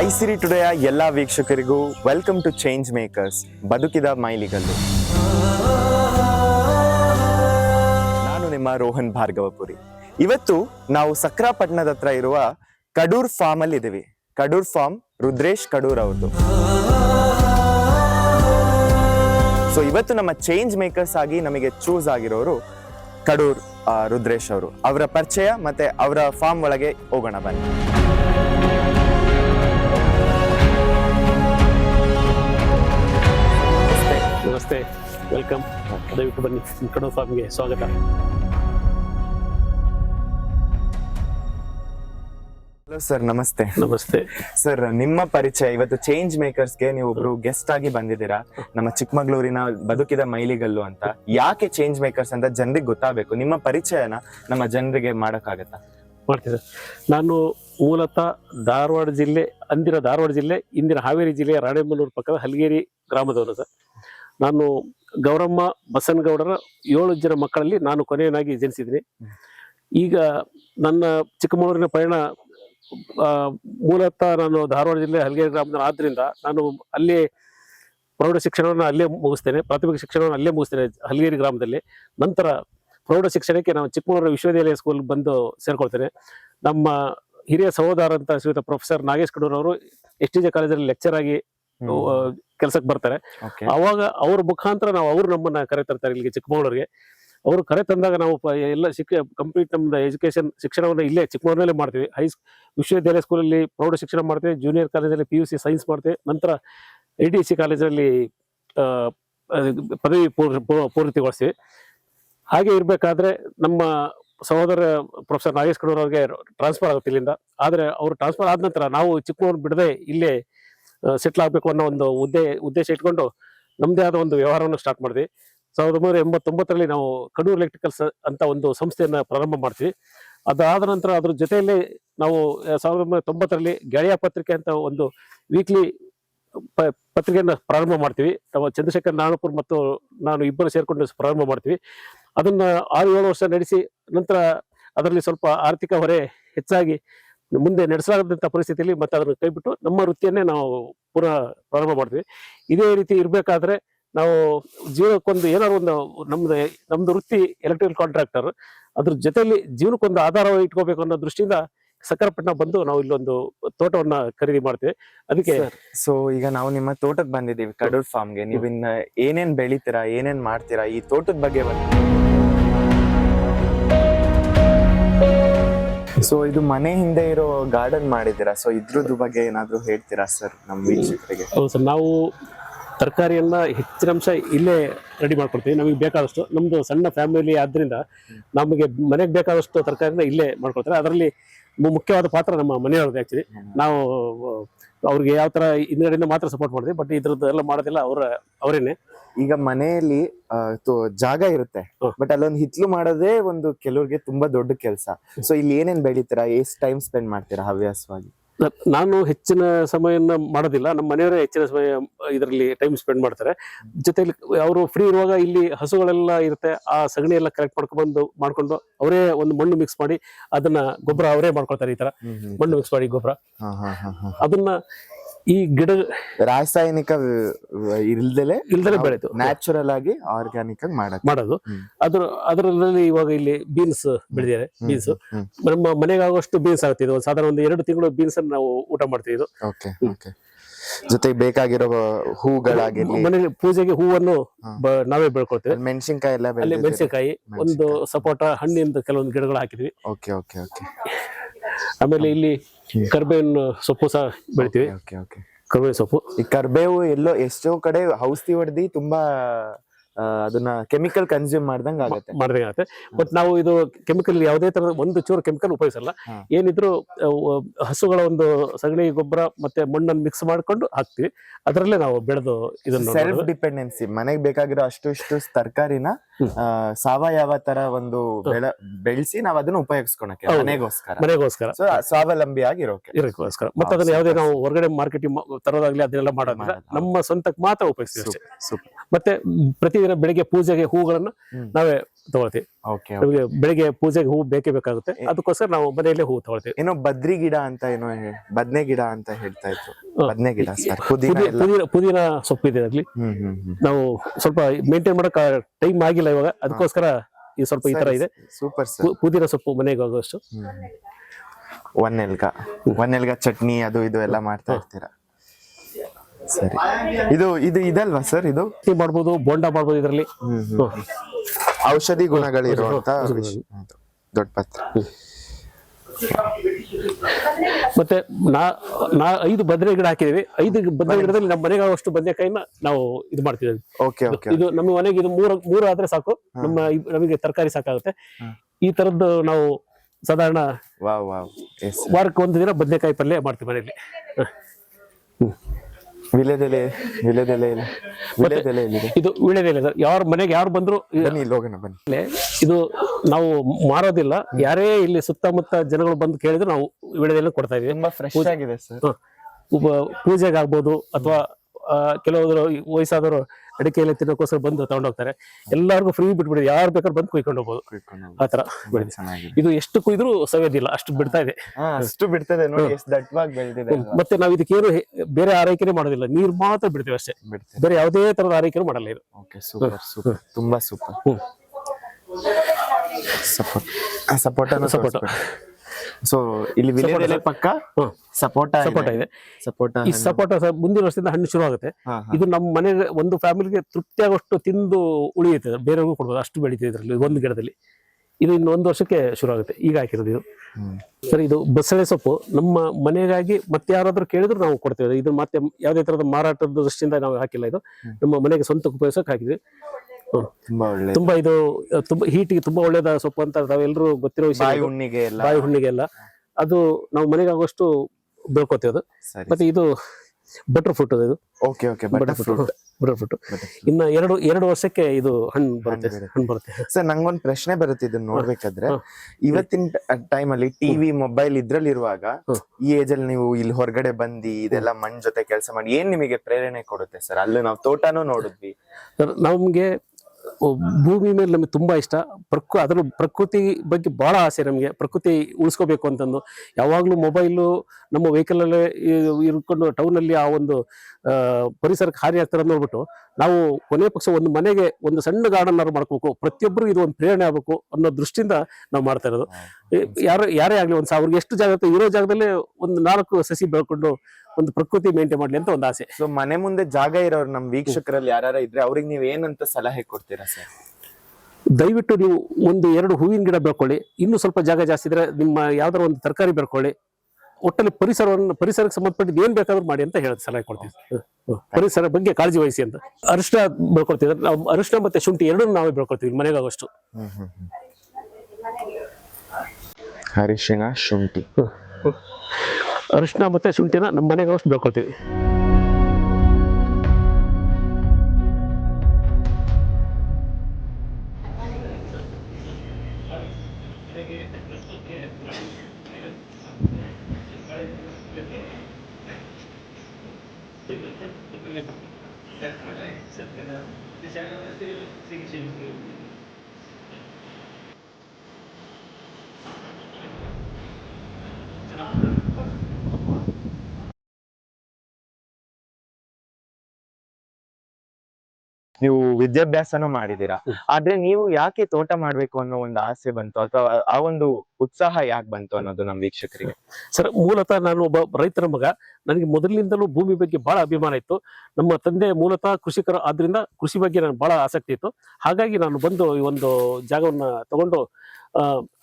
ಐಸಿರಿ ಟುಡೆಯ ಎಲ್ಲ ವೀಕ್ಷಕರಿಗೂ ವೆಲ್ಕಮ್ ಟು ಚೇಂಜ್ ಮೇಕರ್ಸ್, ಬದುಕಿದ ಮೈಲಿಗಲ್ಲು. ನಾನು ನಿಮ್ಮ ರೋಹನ್ ಭಾರ್ಗವಪುರಿ. ಇವತ್ತು ನಾವು ಸಕ್ರಾಪಟ್ಟಣದ ಹತ್ರ ಇರುವ ಕಡೂರ್ ಫಾರ್ಮ್ ಅಲ್ಲಿ ಇದೀವಿ. ಕಡೂರ್ ಫಾರ್ಮ್ ರುದ್ರೇಶ್ ಕಡೂರ್ ಅವ್ರದ್ದು ಸೊ ಇವತ್ತು ನಮ್ಮ ಚೇಂಜ್ ಮೇಕರ್ಸ್ ಆಗಿ ನಮಗೆ ಚೂಸ್ ಆಗಿರೋರು ಕಡೂರ್ ರುದ್ರೇಶ್ ಅವರು. ಅವರ ಪರಿಚಯ ಮತ್ತೆ ಅವರ ಫಾರ್ಮ್ ಒಳಗೆ ಹೋಗೋಣ ಬನ್ನಿ. ನಮಸ್ತೆ ವೆಲ್ಕಮ್. ದಯವಿಟ್ಟು ಬನ್ನಿ ಕಡೋ ಫಾರ್ಮ್ಗೆ ಸ್ವಾಗತ. ಹಲೋ ಸರ್ ನಮಸ್ತೆ. ನಮಸ್ತೆ. ಸರ್ ನಿಮ್ಮ ಪರಿಚಯ ಇವತ್ತು ಚೇಂಜ್ ಮೇಕರ್ಸ್ಗೆ ನೀವು ಒಬ್ರು ಗೆಸ್ಟ್ ಆಗಿ ಬಂದಿದ್ದೀರಾ? ನಮ್ಮ ಚಿಕ್ಕಮಗಳೂರಿನ ಬದುಕಿದ ಮೈಲಿಗಲ್ಲು ಅಂತ. ಯಾಕೆ ಚೇಂಜ್ ಮೇಕರ್ಸ್ ಅಂತ ಜನರಿಗೆ ಗೊತ್ತಾಗಬೇಕು. ನಿಮ್ಮ ಪರಿಚಯನ ನಮ್ಮ ಜನರಿಗೆ ಮಾಡಕ್ಕಾಗತ್ತಾ? ಮಾಡ್ತೀನಿ ಸರ್. ನಾನು ಮೂಲತಃ ಧಾರವಾಡ ಜಿಲ್ಲೆ ಅಂದಿನ ಧಾರವಾಡ ಜಿಲ್ಲೆ ಇಂದಿನ ಹಾವೇರಿ ಜಿಲ್ಲೆಯ ರಾಣೆಬೆನ್ನೂರು ಪಕ್ಕದ ಹಲಗೇರಿ ಗ್ರಾಮದವರು ಸರ್. ನಾನು ಗೌರಮ್ಮ ಬಸನ್ಗೌಡರ ಏಳು ಜನ ಮಕ್ಕಳಲ್ಲಿ ನಾನು ಕೊನೆಯನಾಗಿ ಜನಿಸಿದ್ದೀನಿ. ಈಗ ನನ್ನ ಚಿಕ್ಕಮಗಳೂರಿನ ಪಯಣ ಮೂಲತಃ ನಾನು ಧಾರವಾಡ ಜಿಲ್ಲೆ ಹಲಗೇರಿ ಗ್ರಾಮದ ಆದ್ದರಿಂದ ನಾನು ಅಲ್ಲೇ ಪ್ರೌಢ ಶಿಕ್ಷಣವನ್ನು ಅಲ್ಲೇ ಮುಗಿಸ್ತೇನೆ. ಪ್ರಾಥಮಿಕ ಶಿಕ್ಷಣವನ್ನು ಅಲ್ಲೇ ಮುಗಿಸ್ತೇನೆ ಹಲಗೇರಿ ಗ್ರಾಮದಲ್ಲಿ. ನಂತರ ಪ್ರೌಢ ಶಿಕ್ಷಣಕ್ಕೆ ನಾನು ಚಿಕ್ಕಮಗಳೂರು ವಿಶ್ವವಿದ್ಯಾಲಯ ಸ್ಕೂಲ್ ಬಂದು ಸೇರ್ಕೊಳ್ತೇನೆ. ನಮ್ಮ ಹಿರಿಯ ಸಹೋದರ ಅಂತ ಶ್ರೀಯುತ ಪ್ರೊಫೆಸರ್ ನಾಗೇಶ್ ಕಡೂರ್ ಅವರು ಎಸ್ ಟಿ ಜೆ ಕಾಲೇಜಲ್ಲಿ ಲೆಕ್ಚರ್ ಆಗಿ ಕೆಲಸಕ್ಕೆ ಬರ್ತಾರೆ. ಅವಾಗ ಅವ್ರ ಮುಖಾಂತರ ನಾವು ಅವ್ರು ನಮ್ಮನ್ನ ಕರೆ ತರ್ತಾರೆ ಇಲ್ಲಿಗೆ ಚಿಕ್ಕಮಗಳೂರಿಗೆ. ಅವರು ಕರೆ ತಂದಾಗ ನಾವು ಎಲ್ಲ ಶಿಕ್ಷ ಕಂಪ್ಲೀಟ್ ನಮ್ದು ಎಜುಕೇಶನ್ ಶಿಕ್ಷಣವನ್ನು ಇಲ್ಲೇ ಚಿಕ್ಕಮಗಳೂರಲ್ಲೇ ಮಾಡ್ತೀವಿ. ಹೈ ವಿಶ್ವವಿದ್ಯಾಲಯ ಸ್ಕೂಲಲ್ಲಿ ಪ್ರೌಢ ಶಿಕ್ಷಣ ಮಾಡ್ತೀವಿ ಜೂನಿಯರ್ ಕಾಲೇಜಲ್ಲಿ ಪಿ ಯು ಸಿ ಸೈನ್ಸ್ ಮಾಡ್ತೀವಿ ನಂತರ ಎ ಡಿ ಸಿ ಕಾಲೇಜಲ್ಲಿ ಪದವಿ ಪೂರ್ತಿಗೊಳಿಸ್ತೀವಿ. ಹಾಗೆ ಇರಬೇಕಾದ್ರೆ ನಮ್ಮ ಸಹೋದರ ಪ್ರೊಫೆಸರ್ ನಾಗೇಶ್ ಕಡೂರ್ ಅವ್ರಿಗೆ ಟ್ರಾನ್ಸ್ಫರ್ ಆಗುತ್ತೆ ಇಲ್ಲಿಂದ. ಆದರೆ ಅವರು ಟ್ರಾನ್ಸ್ಫರ್ ಆದ ನಂತರ ನಾವು ಚಿಕ್ಕಮಗಳೂರು ಬಿಡದೆ ಇಲ್ಲೇ ಸೆಟ್ಲ್ ಆಗಬೇಕು ಅನ್ನೋ ಒಂದು ಉದ್ದೇ, ಉದ್ದೇಶ ಇಟ್ಕೊಂಡು ನಮ್ಮದೇ ಆದ ಒಂದು ವ್ಯವಹಾರವನ್ನು ಸ್ಟಾರ್ಟ್ ಮಾಡಿದ್ವಿ. ಸಾವಿರದ ಒಂಬೈನೂರ ಎಂಬತ್ತೊಂಬತ್ತರಲ್ಲಿ ನಾವು ಕಡೂರು ಎಲೆಕ್ಟ್ರಿಕಲ್ಸ್ ಅಂತ ಒಂದು ಸಂಸ್ಥೆಯನ್ನು ಪ್ರಾರಂಭ ಮಾಡ್ತೀವಿ. ಅದಾದ ನಂತರ ಅದ್ರ ಜೊತೆಯಲ್ಲಿ ನಾವು ಸಾವಿರದ ಒಂಬೈನೂರ ತೊಂಬತ್ತರಲ್ಲಿ ಗೆಳೆಯ ಪತ್ರಿಕೆ ಅಂತ ಒಂದು ವೀಕ್ಲಿ ಪತ್ರಿಕೆಯನ್ನು ಪ್ರಾರಂಭ ಮಾಡ್ತೀವಿ. ನಮ್ಮ ಚಂದ್ರಶೇಖರ್ ನಾಣಪುರ್ ಮತ್ತು ನಾನು ಇಬ್ಬರು ಸೇರಿಕೊಂಡು ಪ್ರಾರಂಭ ಮಾಡ್ತೀವಿ. ಅದನ್ನು ಆರು ಏಳು ವರ್ಷ ನಡೆಸಿ ನಂತರ ಅದರಲ್ಲಿ ಸ್ವಲ್ಪ ಆರ್ಥಿಕ ಹೊರೆ ಹೆಚ್ಚಾಗಿ ಮುಂದೆ ನಡೆಸಲಾಗದಂತ ಪರಿಸ್ಥಿತಿಯಲ್ಲಿ ಮತ್ತೆ ಅದನ್ನು ಕೈಬಿಟ್ಟು ನಮ್ಮ ವೃತ್ತಿಯನ್ನೇ ನಾವು ಪುನಃ ಪ್ರಾರಂಭ ಮಾಡ್ತೀವಿ. ಇದೇ ರೀತಿ ಇರಬೇಕಾದ್ರೆ ನಾವು ಜೀವನಕ್ಕೊಂದು ಏನಾದ್ರು ಒಂದು ನಮ್ದು ನಮ್ದು ವೃತ್ತಿ ಎಲೆಕ್ಟ್ರಿಕಲ್ ಕಾಂಟ್ರಾಕ್ಟರ್ ಅದ್ರ ಜೊತೆಯಲ್ಲಿ ಜೀವನಕ್ಕೊಂದು ಆಧಾರ ಇಟ್ಕೋಬೇಕು ಅನ್ನೋ ದೃಷ್ಟಿಯಿಂದ ಸಕ್ಕರಪಟ್ಟಣ ಬಂದು ನಾವು ಇಲ್ಲೊಂದು ತೋಟವನ್ನ ಖರೀದಿ ಮಾಡ್ತೀವಿ. ಅದಕ್ಕೆ ಸೊ ಈಗ ನಾವು ನಿಮ್ಮ ತೋಟಕ್ಕೆ ಬಂದಿದ್ದೀವಿ, ಕಡೂರ್ ಫಾರ್ಮ್ಗೆ ನೀವು ಇನ್ನ ಏನೇನ್ ಬೆಳಿತೀರಾ, ಏನೇನ್ ಮಾಡ್ತೀರಾ, ಈ ತೋಟದ ಬಗ್ಗೆ ಸೊ ಇದು ಮನೆ ಹಿಂದೆ ಇರೋ ಗಾರ್ಡನ್ ಮಾಡಿದ್ದೀರಾ? ಸೊ ಇದ್ರದ್ದು ಬಗ್ಗೆ ಏನಾದರೂ ಹೇಳ್ತೀರಾ ಸರ್ ನಮ್ಮ ವೀಕ್ಷಕರಿಗೆ? ಹೌದು ಸರ್ ನಾವು ತರಕಾರಿಯನ್ನ ಹೆಚ್ಚಿನ ಅಂಶ ಇಲ್ಲೇ ರೆಡಿ ಮಾಡ್ಕೊಡ್ತೀವಿ. ನಮಗೆ ಬೇಕಾದಷ್ಟು ನಮ್ಮದು ಸಣ್ಣ ಫ್ಯಾಮಿಲಿ ಆದ್ದರಿಂದ ನಮಗೆ ಮನೆಗೆ ಬೇಕಾದಷ್ಟು ತರಕಾರಿನ ಇಲ್ಲೇ ಮಾಡ್ಕೊಡ್ತಾರೆ. ಅದರಲ್ಲಿ ಮುಖ್ಯವಾದ ಪಾತ್ರ ನಮ್ಮ ಮನೆಯವ್ರದ್ದು ಆ್ಯಕ್ಚುಲಿ ನಾವು, ಅವ್ರಿಗೆ ಯಾವ ಥರ ಹಿಂದ್ಗಡೆಯಿಂದ ಮಾತ್ರ ಸಪೋರ್ಟ್ ಮಾಡ್ತೀವಿ ಬಟ್ ಇದ್ರದ್ದು ಎಲ್ಲ ಮಾಡೋದಿಲ್ಲ, ಅವರ ಅವರೇನೆ. ಈಗ ಮನೆಯಲ್ಲಿ ಜಾಗ ಇರುತ್ತೆ. ಬಟ್ ಅಲ್ಲೊಂದು ಹಿತ್ಲು ಮಾಡೋದೇ ಒಂದು ಕೆಲವ್ರಿಗೆ ತುಂಬಾ ದೊಡ್ಡ ಕೆಲಸ. ಸೊ ಇಲ್ಲಿ ಏನೇನ್ ಬೆಳಿತೀರಾ? ಎಷ್ಟು ಟೈಮ್ ಸ್ಪೆಂಡ್ ಮಾಡ್ತೀರಾ ಹವ್ಯಾಸವಾಗಿ? ನಾನು ಹೆಚ್ಚಿನ ಸಮಯನ ಮಾಡೋದಿಲ್ಲ. ನಮ್ಮ ಮನೆಯವರೇ ಹೆಚ್ಚಿನ ಸಮಯ ಇದರಲ್ಲಿ ಟೈಮ್ ಸ್ಪೆಂಡ್ ಮಾಡ್ತಾರೆ. ಜೊತೆಲಿ ಅವರು ಫ್ರೀ ಇರುವಾಗ ಇಲ್ಲಿ ಹಸುಗಳೆಲ್ಲ ಇರುತ್ತೆ. ಆ ಸಗಣಿ ಎಲ್ಲ ಕಲೆಕ್ಟ್ ಮಾಡ್ಕೊಂಡು ಮಾಡ್ಕೊಂಡು ಅವರೇ ಒಂದು ಮಣ್ಣು ಮಿಕ್ಸ್ ಮಾಡಿ ಅದನ್ನ ಗೊಬ್ಬರ ಅವರೇ ಮಾಡ್ಕೊಳ್ತಾರೆ ಈ ತರ. ಮಣ್ಣು ಮಿಕ್ಸ್ ಮಾಡಿ ಗೊಬ್ಬರ. ಅದನ್ನ ಈ ಗಿಡ ರಾಸಾಯನಿಕ ಇಲ್ದಲೆ ಇಲ್ದಲೆ ಬೆಳೆದು. ನ್ಯಾಚುರಲ್ ಆಗಿ ಆರ್ಗ್ಯಾನಿಕ್ ಆಗಿ ಮಾಡೋದು. ಮಾಡೋದು. ಅದ್ರ ಅದರಲ್ಲಿ ಇವಾಗ ಇಲ್ಲಿ ಬೀನ್ಸ್ ಬೆಳೆದಿದ್ದಾರೆ ಬೀನ್ಸ್. ನಮ್ಮ ಮನೆಗೆ ಆಗುವಷ್ಟು ಬೀನ್ಸ್ ಆಗುತ್ತೆ. ಇದು ಸಾಧಾರಣ ಒಂದು ಎರಡು ತಿಂಗಳು ಬೀನ್ಸ್ ಅನ್ನು ನಾವು ಊಟ ಮಾಡ್ತೀವಿ ಇದು. ಓಕೆ ಓಕೆ ಜೊತೆಗೆ ಬೇಕಾಗಿರೋ ಹೂಗಳಾಗಿರ್ಲಿ. ಮನೆಗೆ ಪೂಜೆಗೆ ಹೂವನ್ನು ನಾವೇ ಬೆಳ್ಕೊಳ್ತೇವೆ. ಮೆಣಸಿನಕಾಯಿ ಎಲ್ಲ ಅಲ್ಲಿ? ಮೆಣಸಿನಕಾಯಿ ಒಂದು ಸಪೋಟ ಹಣ್ಣಿಂದ ಕೆಲವೊಂದು ಗಿಡಗಳು ಹಾಕಿದ್ವಿ. ಓಕೆ ಓಕೆ ಓಕೆ ಆಮೇಲೆ ಇಲ್ಲಿ ಕರ್ಬೇವಿನ ಸೊಪ್ಪು ಸಹ ಬೆಳಿತೀವಿ. ಓಕೆ ಓಕೆ ಕರ್ಬೇವಿನ ಸೊಪ್ಪು. ಈ ಕರ್ಬೇವು ಎಲ್ಲೋ ಎಷ್ಟೋ ಕಡೆ ಔಷಧಿ ಹೊಡೆದಿ ತುಂಬಾ ಅದನ್ನ ಕೆಮಿಕಲ್ ಕನ್ಸ್ಯೂಮ್ ಮಾಡ್ದಂಗ ಆಗುತ್ತೆ. ಮಾಡ್ದಂಗೆ ಆಗುತ್ತೆ. ಬಟ್ ನಾವು ಇದು ಕೆಮಿಕಲ್ ಯಾವುದೇ ತರದ ಒಂದು ಚೂರು ಕೆಮಿಕಲ್ ಉಪಯೋಗಿಸಲ್ಲ. ಏನಿದ್ರು ಹಸುಗಳ ಒಂದು ಸಗಣಿ ಗೊಬ್ಬರ ಮತ್ತೆ ಮಣ್ಣನ್ನು ಮಿಕ್ಸ್ ಮಾಡ್ಕೊಂಡು ಹಾಕ್ತಿವಿ. ಅದರಲ್ಲೇ ನಾವು ಬೆಳೆದು ಇದನ್ನ ಸೆಲ್ಫ್ ಡಿಪೆಂಡೆನ್ಸಿ ಮನೆಗೆ ಬೇಕಾಗಿರೋ ಅಷ್ಟು ಇಷ್ಟು ತರಕಾರಿನ ಸಾವಯವ ತರ ಒಂದು ಬೆಳೆ ಬೆಳೆಸಿ ನಾವ್ ಅದನ್ನ ಉಪಯೋಗಿಸ್ಕೊಳಕ್ಕೆ. ಮನೆಗೋಸ್ಕರ. ಮನೆಗೋಸ್ಕರ. ಸ್ವಾವಲಂಬಿ ಆಗಿರೋಕೆ ಇರೋಕೆ ಇರಕ್ಕೋಸ್ಕರ. ಮತ್ತೆ ಅದನ್ನ ಯಾವುದೇ ನಾವು ಹೊರಗಡೆ ಮಾರ್ಕೆಟಿಂಗ್ ತರೋದಾಗ್ಲಿ ಅದನ್ನೆಲ್ಲ ಮಾಡೋದಿಲ್ಲ ನಮ್ಮ ಸ್ವಂತಕ್ಕೆ ಮಾತ್ರ ಉಪಯೋಗಿಸ್ತೀವಿ ಮತ್ತೆ ಸೂಪರ್ ಪ್ರತಿದಿನ ಬೆಳಿಗ್ಗೆ ಪೂಜೆಗೆ ಹೂಗಳನ್ನ. ನಾವೇ ತಗೊಳ್ತೀವಿ. ನಮಗೆ ಬೆಳಿಗ್ಗೆ ಪೂಜೆಗೆ ಹೂ ಬೇಕೇ ಬೇಕಾಗುತ್ತೆ. ಅದಕ್ಕೋಸ್ಕರ ನಾವು ಮನೆಯಲ್ಲೇ ಹೂ ತಗೊಳ್ತೀವಿ. ಏನೋ ಬದ್ರಿ ಗಿಡ ಅಂತ ಏನೋ ಬದ್ನೆ ಗಿಡ ಅಂತ ಹೇಳ್ತಾ ಇತ್ತು. ಬದ್ನೆ ಗಿಡ ಸರ್ ಪುದೀನ ಪುದೀನ ಸೊಪ್ಪು ಇದೆ ಆಗ್ಲಿ ನಾವು ಸ್ವಲ್ಪ ಮೇಂಟೈನ್ ಮಾಡಕ್ ಟೈಮ್ ಆಗಿಲ್ಲ ಇವಾಗ. ಅದಕ್ಕೋಸ್ಕರ ಈ ಸ್ವಲ್ಪ ಈ ತರ ಇದೆ. ಸೂಪರ್ ಪುದೀನ ಸೊಪ್ಪು ಮನೆಗೆ ಆಗುವಷ್ಟು. ಒನ್ನೆಲ್ಗ ಒನ್ನೆಲ್ಗ ಚಟ್ನಿ ಅದು ಇದು ಎಲ್ಲ ಮಾಡ್ತಾ ಇರ್ತೀರಾ? ಸರಿ. ಇದು ಇದು ಇದಲ್ವಾ ಸರ್ ಇದು? ಟೀ ಮಾಡ್ಬೋದು ಬೋಂಡ ಮಾಡ್ಬೋದು ಇದರಲ್ಲಿ. ಔಷಧಿ ಗುಣಗಳಿರುವಂತ. ದೊಡ್ಡ ಪತ್ರ. ಮತ್ತೆ ನಾ ನಾ ಐದು ಬದನೆ ಗಿಡ ಹಾಕಿದೀವಿ ಐದು ಬದನೆ ಗಿಡದಲ್ಲಿ ನಮ್ಮ ಮನೆಗೆ ಆಗುವಷ್ಟು ಬದನೆಕಾಯಿನ ನಾವು ಇದು ಮಾಡ್ತಿದ್ದೀವಿ. ಓಕೆ ಓಕೆ ಇದು ನಮ್ಮ ಮನೆಗೆ ಇದು ಮೂರು ಮೂರು ಆದ್ರೆ ಸಾಕು. ನಮ್ಮ ನಮಗೆ ತರಕಾರಿ ಸಾಕಾಗುತ್ತೆ. ಈ ತರದ್ದು ನಾವು ಸಾಧಾರಣ ವಾಹ್ ವಾಹ್ ಎಸ್ ವಾರಕ್ಕೆ ಒಂದು ದಿನ ಬದನೆಕಾಯಿ ಪಲ್ಯ ಮಾಡ್ತೀವಿ ಮನೆಯಲ್ಲಿ. ವಿಳೆದೆಲೆ ವಿಳೆದೆಲೆ ಇಲ್ಲಿದೆ ಇದು ವಿಳೆದೆಲೆ ಸರ್ ಯಾರು ಮನೆಗೆ ಯಾರು ಬಂದ್ರು ಬನ್ನಿ ಇಲ್ಲಿ ಹೋಗೋಣ ಬನ್ನಿ. ಇದು ನಾವು ಮಾರೋದಿಲ್ಲ. ಯಾರೇ ಇಲ್ಲಿ ಸುತ್ತಮುತ್ತ ಜನಗಳು ಬಂದು ಕೇಳಿದ್ರು ನಾವು ವಿಳೆದೆಲೆ ಕೊಡ್ತಾ ಇದೀವಿ. ತುಂಬಾ ಫ್ರೆಶ್ ಆಗಿದೆ ಸರ್ ಹ. ಉಪ ಪೂಜೆಗೆ ಆಗ್ಬೋದು ಅಥವಾ ಕೆಲವರು ವಯಸ್ಸಾದವರು ಅಡಿಕೆಯಲ್ಲಿ ಎಲ್ಲ ತಿನ್ನೋಕ್ಕೋಸ್ಕರ ಬಂದು ತಗೊಂಡೋಗ್ತಾರೆ. ಎಲ್ಲರಿಗೂ ಫ್ರೀ ಬಿಟ್ಬಿಡಿ ಯಾರು ಬೇಕಾದ್ರೂ ಬಂದು ಕುಯ್ಕೊಂಡು ಹೋಗ್ಬೋದು. ಆ ತರ ಬೆಳೆದಿದೆ. ಚೆನ್ನಾಗಿದೆ. ಇದು ಎಷ್ಟು ಕುಯ್ದ್ರು ಸವೆಯೋದಿಲ್ಲ ಅಷ್ಟು ಬಿಡ್ತಾ ಇದೆ. ಅಷ್ಟು ಬಿಡ್ತದೆ ನೋಡಿ ಎಷ್ಟು ದಟ್ಟವಾಗಿ ಬೆಳೆದಿದೆ ಮತ್ತೆ ನಾವು ಇದಕ್ಕೇನು ಏನು ಬೇರೆ ಆರೈಕೆನೇ ಮಾಡೋದಿಲ್ಲ ನೀರು ಮಾತ್ರ ಬಿಡ್ತೀವಿ ಅಷ್ಟೇ. ಬೇರೆ ಯಾವುದೇ ತರದ ಆರೈಕೆನೂ ಮಾಡಲ್ಲ ಇದು. ಓಕೆ ಸೂಪರ್ ಸೂಪರ್ ತುಂಬಾ super support support support sapota. So ಇಲ್ಲಿ ವಿಲೆದೆಲೆ ಪಕ್ಕ. ಸಪೋಟ ಸಪೋಟ ಇದೆ ಸಪೋಟ ಈ ಸಪೋಟ ಮುಂದಿನ ವರ್ಷದಿಂದ ಹಣ್ಣು ಶುರು ಆಗುತ್ತೆ. ಇದು ನಮ್ಮ ಮನೆಗೆ ಒಂದು ಫ್ಯಾಮಿಲಿಗೆ ತೃಪ್ತಿ ಆಗೋಷ್ಟು ತಿಂದು ಉಳಿಯುತ್ತೆ. ಬೇರೆಯವ್ರಿಗೂ ಕೊಡ್ಬೋದು. ಅಷ್ಟು ಬೆಳೀತಿದೆ ಇದರಲ್ಲಿ ಒಂದು ಗಿಡದಲ್ಲಿ. ಇದು ಇನ್ನು ಒಂದು ವರ್ಷಕ್ಕೆ ಶುರು ಆಗುತ್ತೆ. ಈಗ ಹಾಕಿರೋದು ಇದು. ಸರ್ ಇದು ಬಸಳೆ ಸೊಪ್ಪು. ನಮ್ಮ ಮನೆಗಾಗಿ ಮತ್ತೆ ಯಾರಾದ್ರೂ ಕೇಳಿದ್ರು ನಾವು ಕೊಡ್ತೇವೆ. ಇದು ಮತ್ತೆ ಯಾವುದೇ ತರದ ಮಾರಾಟದ ದೃಷ್ಟಿಯಿಂದ ನಾವು ಹಾಕಿಲ್ಲ ಇದು. ನಮ್ಮ ಮನೆಗೆ ಸ್ವಂತ ಉಪಯೋಗಕ್ಕೆ ಹಾಕಿದ್ವಿ. ತುಂಬಾ ಒಳ್ಳೆ ತುಂಬಾ ಇದು ತುಂಬಾ ಹೀಟಿಗೆ ತುಂಬಾ ಒಳ್ಳೇದ ಸೊಪ್ಪು ಅಂತ ನಾವೆಲ್ಲರೂ ಗೊತ್ತಿರೋ ವಿಷಯ ಬಾಯಿ ಹುಣ್ಣಿಗೆ ಎಲ್ಲ. ಬಾಯಿ ಹುಣ್ಣಿಗೆ ಎಲ್ಲ. ಅದು ನಾವು ಮನೆಗೆ ಆಗುವಷ್ಟು ಬೆಳ್ಕೊತೀವಿ ಅದು. ಸರಿ ಮತ್ತೆ ಇದು ಬಟರ್ ಫ್ರೂಟ್ ಇದು okay okay butter fruit butter fruit ಇನ್ನ ಎರಡು ಎರಡು ವರ್ಷಕ್ಕೆ ಇದು ಹಣ್ಣು ಬರುತ್ತೆ. ಹಣ್ಣು ಬರುತ್ತೆ. ಸರ್ ನಂಗೊಂದ್ ಪ್ರಶ್ನೆ ಬರುತ್ತೆ ಇದನ್ನ ನೋಡ್ಬೇಕಾದ್ರೆ. ಇವತ್ತಿನ ಟೈಮ್ ಅಲ್ಲಿ ಟಿವಿ ಮೊಬೈಲ್ ಇದ್ರಲ್ಲಿರುವಾಗ. ಈ ಏಜ್ ಅಲ್ಲಿ ನೀವು ಇಲ್ಲಿ ಹೊರಗಡೆ ಬಂದಿ ಇದೆಲ್ಲ ಮಣ್ಣ ಜೊತೆ ಕೆಲಸ ಮಾಡಿ ಏನ್ ನಿಮಗೆ ಪ್ರೇರಣೆ ಕೊಡುತ್ತೆ ಸರ್? ಅಲ್ಲಿ ನಾವು ತೋಟನೂ ನೋಡಿದ್ವಿ. ಸರ್ ನಮ್ಗೆ ಭೂಮಿ ಮೇಲೆ ನಮಗೆ ತುಂಬಾ ಇಷ್ಟ. ಪ್ರಕೃ ಅದ್ರ ಪ್ರಕೃತಿ ಬಗ್ಗೆ ಬಹಳ ಆಸೆ ನಮಗೆ. ಪ್ರಕೃತಿ ಉಳಿಸ್ಕೋಬೇಕು ಅಂತಂದು. ಯಾವಾಗಲೂ ಮೊಬೈಲು ನಮ್ಮ ವೆಹಿಕಲಲ್ಲೇ ಇರ್ಕೊಂಡು ಟೌನಲ್ಲಿ ಅಲ್ಲಿ ಆ ಒಂದು ಪರಿಸರಕ್ಕೆ ಹಾನಿ ಆಗ್ತಾರೆ ನೋಡ್ಬಿಟ್ಟು ನಾವು ಕೊನೆ ಪಕ್ಷ ಒಂದು ಮನೆಗೆ ಒಂದು ಸಣ್ಣ ಗಾರ್ಡನ್ ಮಾಡ್ಕೋಬೇಕು. ಪ್ರತಿಯೊಬ್ಬರು ಇದು ಒಂದು ಪ್ರೇರಣೆ ಆಗಬೇಕು ಅನ್ನೋ ದೃಷ್ಟಿಯಿಂದ ನಾವು ಮಾಡ್ತಾ ಇರೋದು. ಯಾರು ಯಾರೇ ಆಗಲಿ ಒಂದು ಸಾವಿರ ಎಷ್ಟು ಜಾಗ ಇರೋ ಜಾಗದಲ್ಲೇ ಒಂದು ನಾಲ್ಕು ಸಸಿ ಬೆಳ್ಕೊಂಡು ಒಂದು ಪ್ರಕೃತಿ ಮೇಂಟೈನ್ ಮಾಡ್ಲಿ ಅಂತ ಒಂದು ಆಸೆ. ಸೊ ಮನೆ ಮುಂದೆ ಜಾಗ ಇರೋರು ನಮ್ಮ ವೀಕ್ಷಕರಲ್ಲಿ ಯಾರು ಇದ್ರೆ ಅವ್ರಿಗೆ ನೀವ್ ಏನಂತ ಸಲಹೆ ಕೊಡ್ತೀರಾ ಸರ್? ದಯವಿಟ್ಟು ನೀವು ಒಂದು ಎರಡು ಹೂವಿನ ಗಿಡ ಬೆಳ್ಕೊಳ್ಳಿ. ಇನ್ನೂ ಸ್ವಲ್ಪ ಜಾಗ ಜಾಸ್ತಿ ಇದ್ರೆ ನಿಮ್ಮ ಯಾವ್ದಾರ ಒಂದು ತರಕಾರಿ ಬೆಳ್ಕೊಳ್ಳಿ. ಒಟ್ಟಲ್ಲಿ ಪರಿಸರವನ್ನು ಪರಿಸರಕ್ಕೆ ಸಂಬಂಧಪಟ್ಟಿದ್ದು ಏನ್ ಬೇಕಾದ್ರೂ ಮಾಡಿ ಅಂತ ಹೇಳಿ ಸಲಹೆ ಕೊಡ್ತೀವಿ. ಪರಿಸರ ಬಗ್ಗೆ ಕಾಳಜಿ ವಹಿಸಿ ಅಂತ. ಅರಿಶಿನ ಬೆಳ್ಕೊಳ್ತೀವಿ. ನಾವು ಅರಿಶಿನ ಮತ್ತೆ ಶುಂಠಿ ಎರಡನ್ನೂ ನಾವೇ ಬೆಳ್ಕೊಳ್ತೀವಿ ಮನೆಗಾಗುವಷ್ಟು. ಹರಿಶಿಣ ಶುಂಠಿ. ಅರಿಶಿನ ಮತ್ತೆ ಶುಂಠಿನ ನಮ್ಮ ಮನೆಗೆ ಬೆಳ್ಕೊಳ್ತೀವಿ ನೀವು ವಿದ್ಯಾಭ್ಯಾಸನೂ ಮಾಡಿದೀರಾ. ಆದ್ರೆ ನೀವು ಯಾಕೆ ತೋಟ ಮಾಡ್ಬೇಕು ಅನ್ನೋ ಒಂದು ಆಸೆ ಬಂತು? ಅಥವಾ ಆ ಒಂದು ಉತ್ಸಾಹ ಯಾಕೆ ಬಂತು ಅನ್ನೋದು ನಮ್ಮ ವೀಕ್ಷಕರಿಗೆ? ಸರ್ ಮೂಲತಃ ನಾನು ಒಬ್ಬ ರೈತರ ಮಗ. ನನಗೆ ಮೊದಲಿನಿಂದಲೂ ಭೂಮಿ ಬಗ್ಗೆ ಬಹಳ ಅಭಿಮಾನ ಇತ್ತು. ನಮ್ಮ ತಂದೆ ಮೂಲತಃ ಕೃಷಿಕರು. ಆದ್ರಿಂದ ಕೃಷಿ ಬಗ್ಗೆ ನನಗೆ ಬಹಳ ಆಸಕ್ತಿ ಇತ್ತು. ಹಾಗಾಗಿ ನಾನು ಬಂದು ಈ ಒಂದು ಜಾಗವನ್ನ ತಗೊಂಡು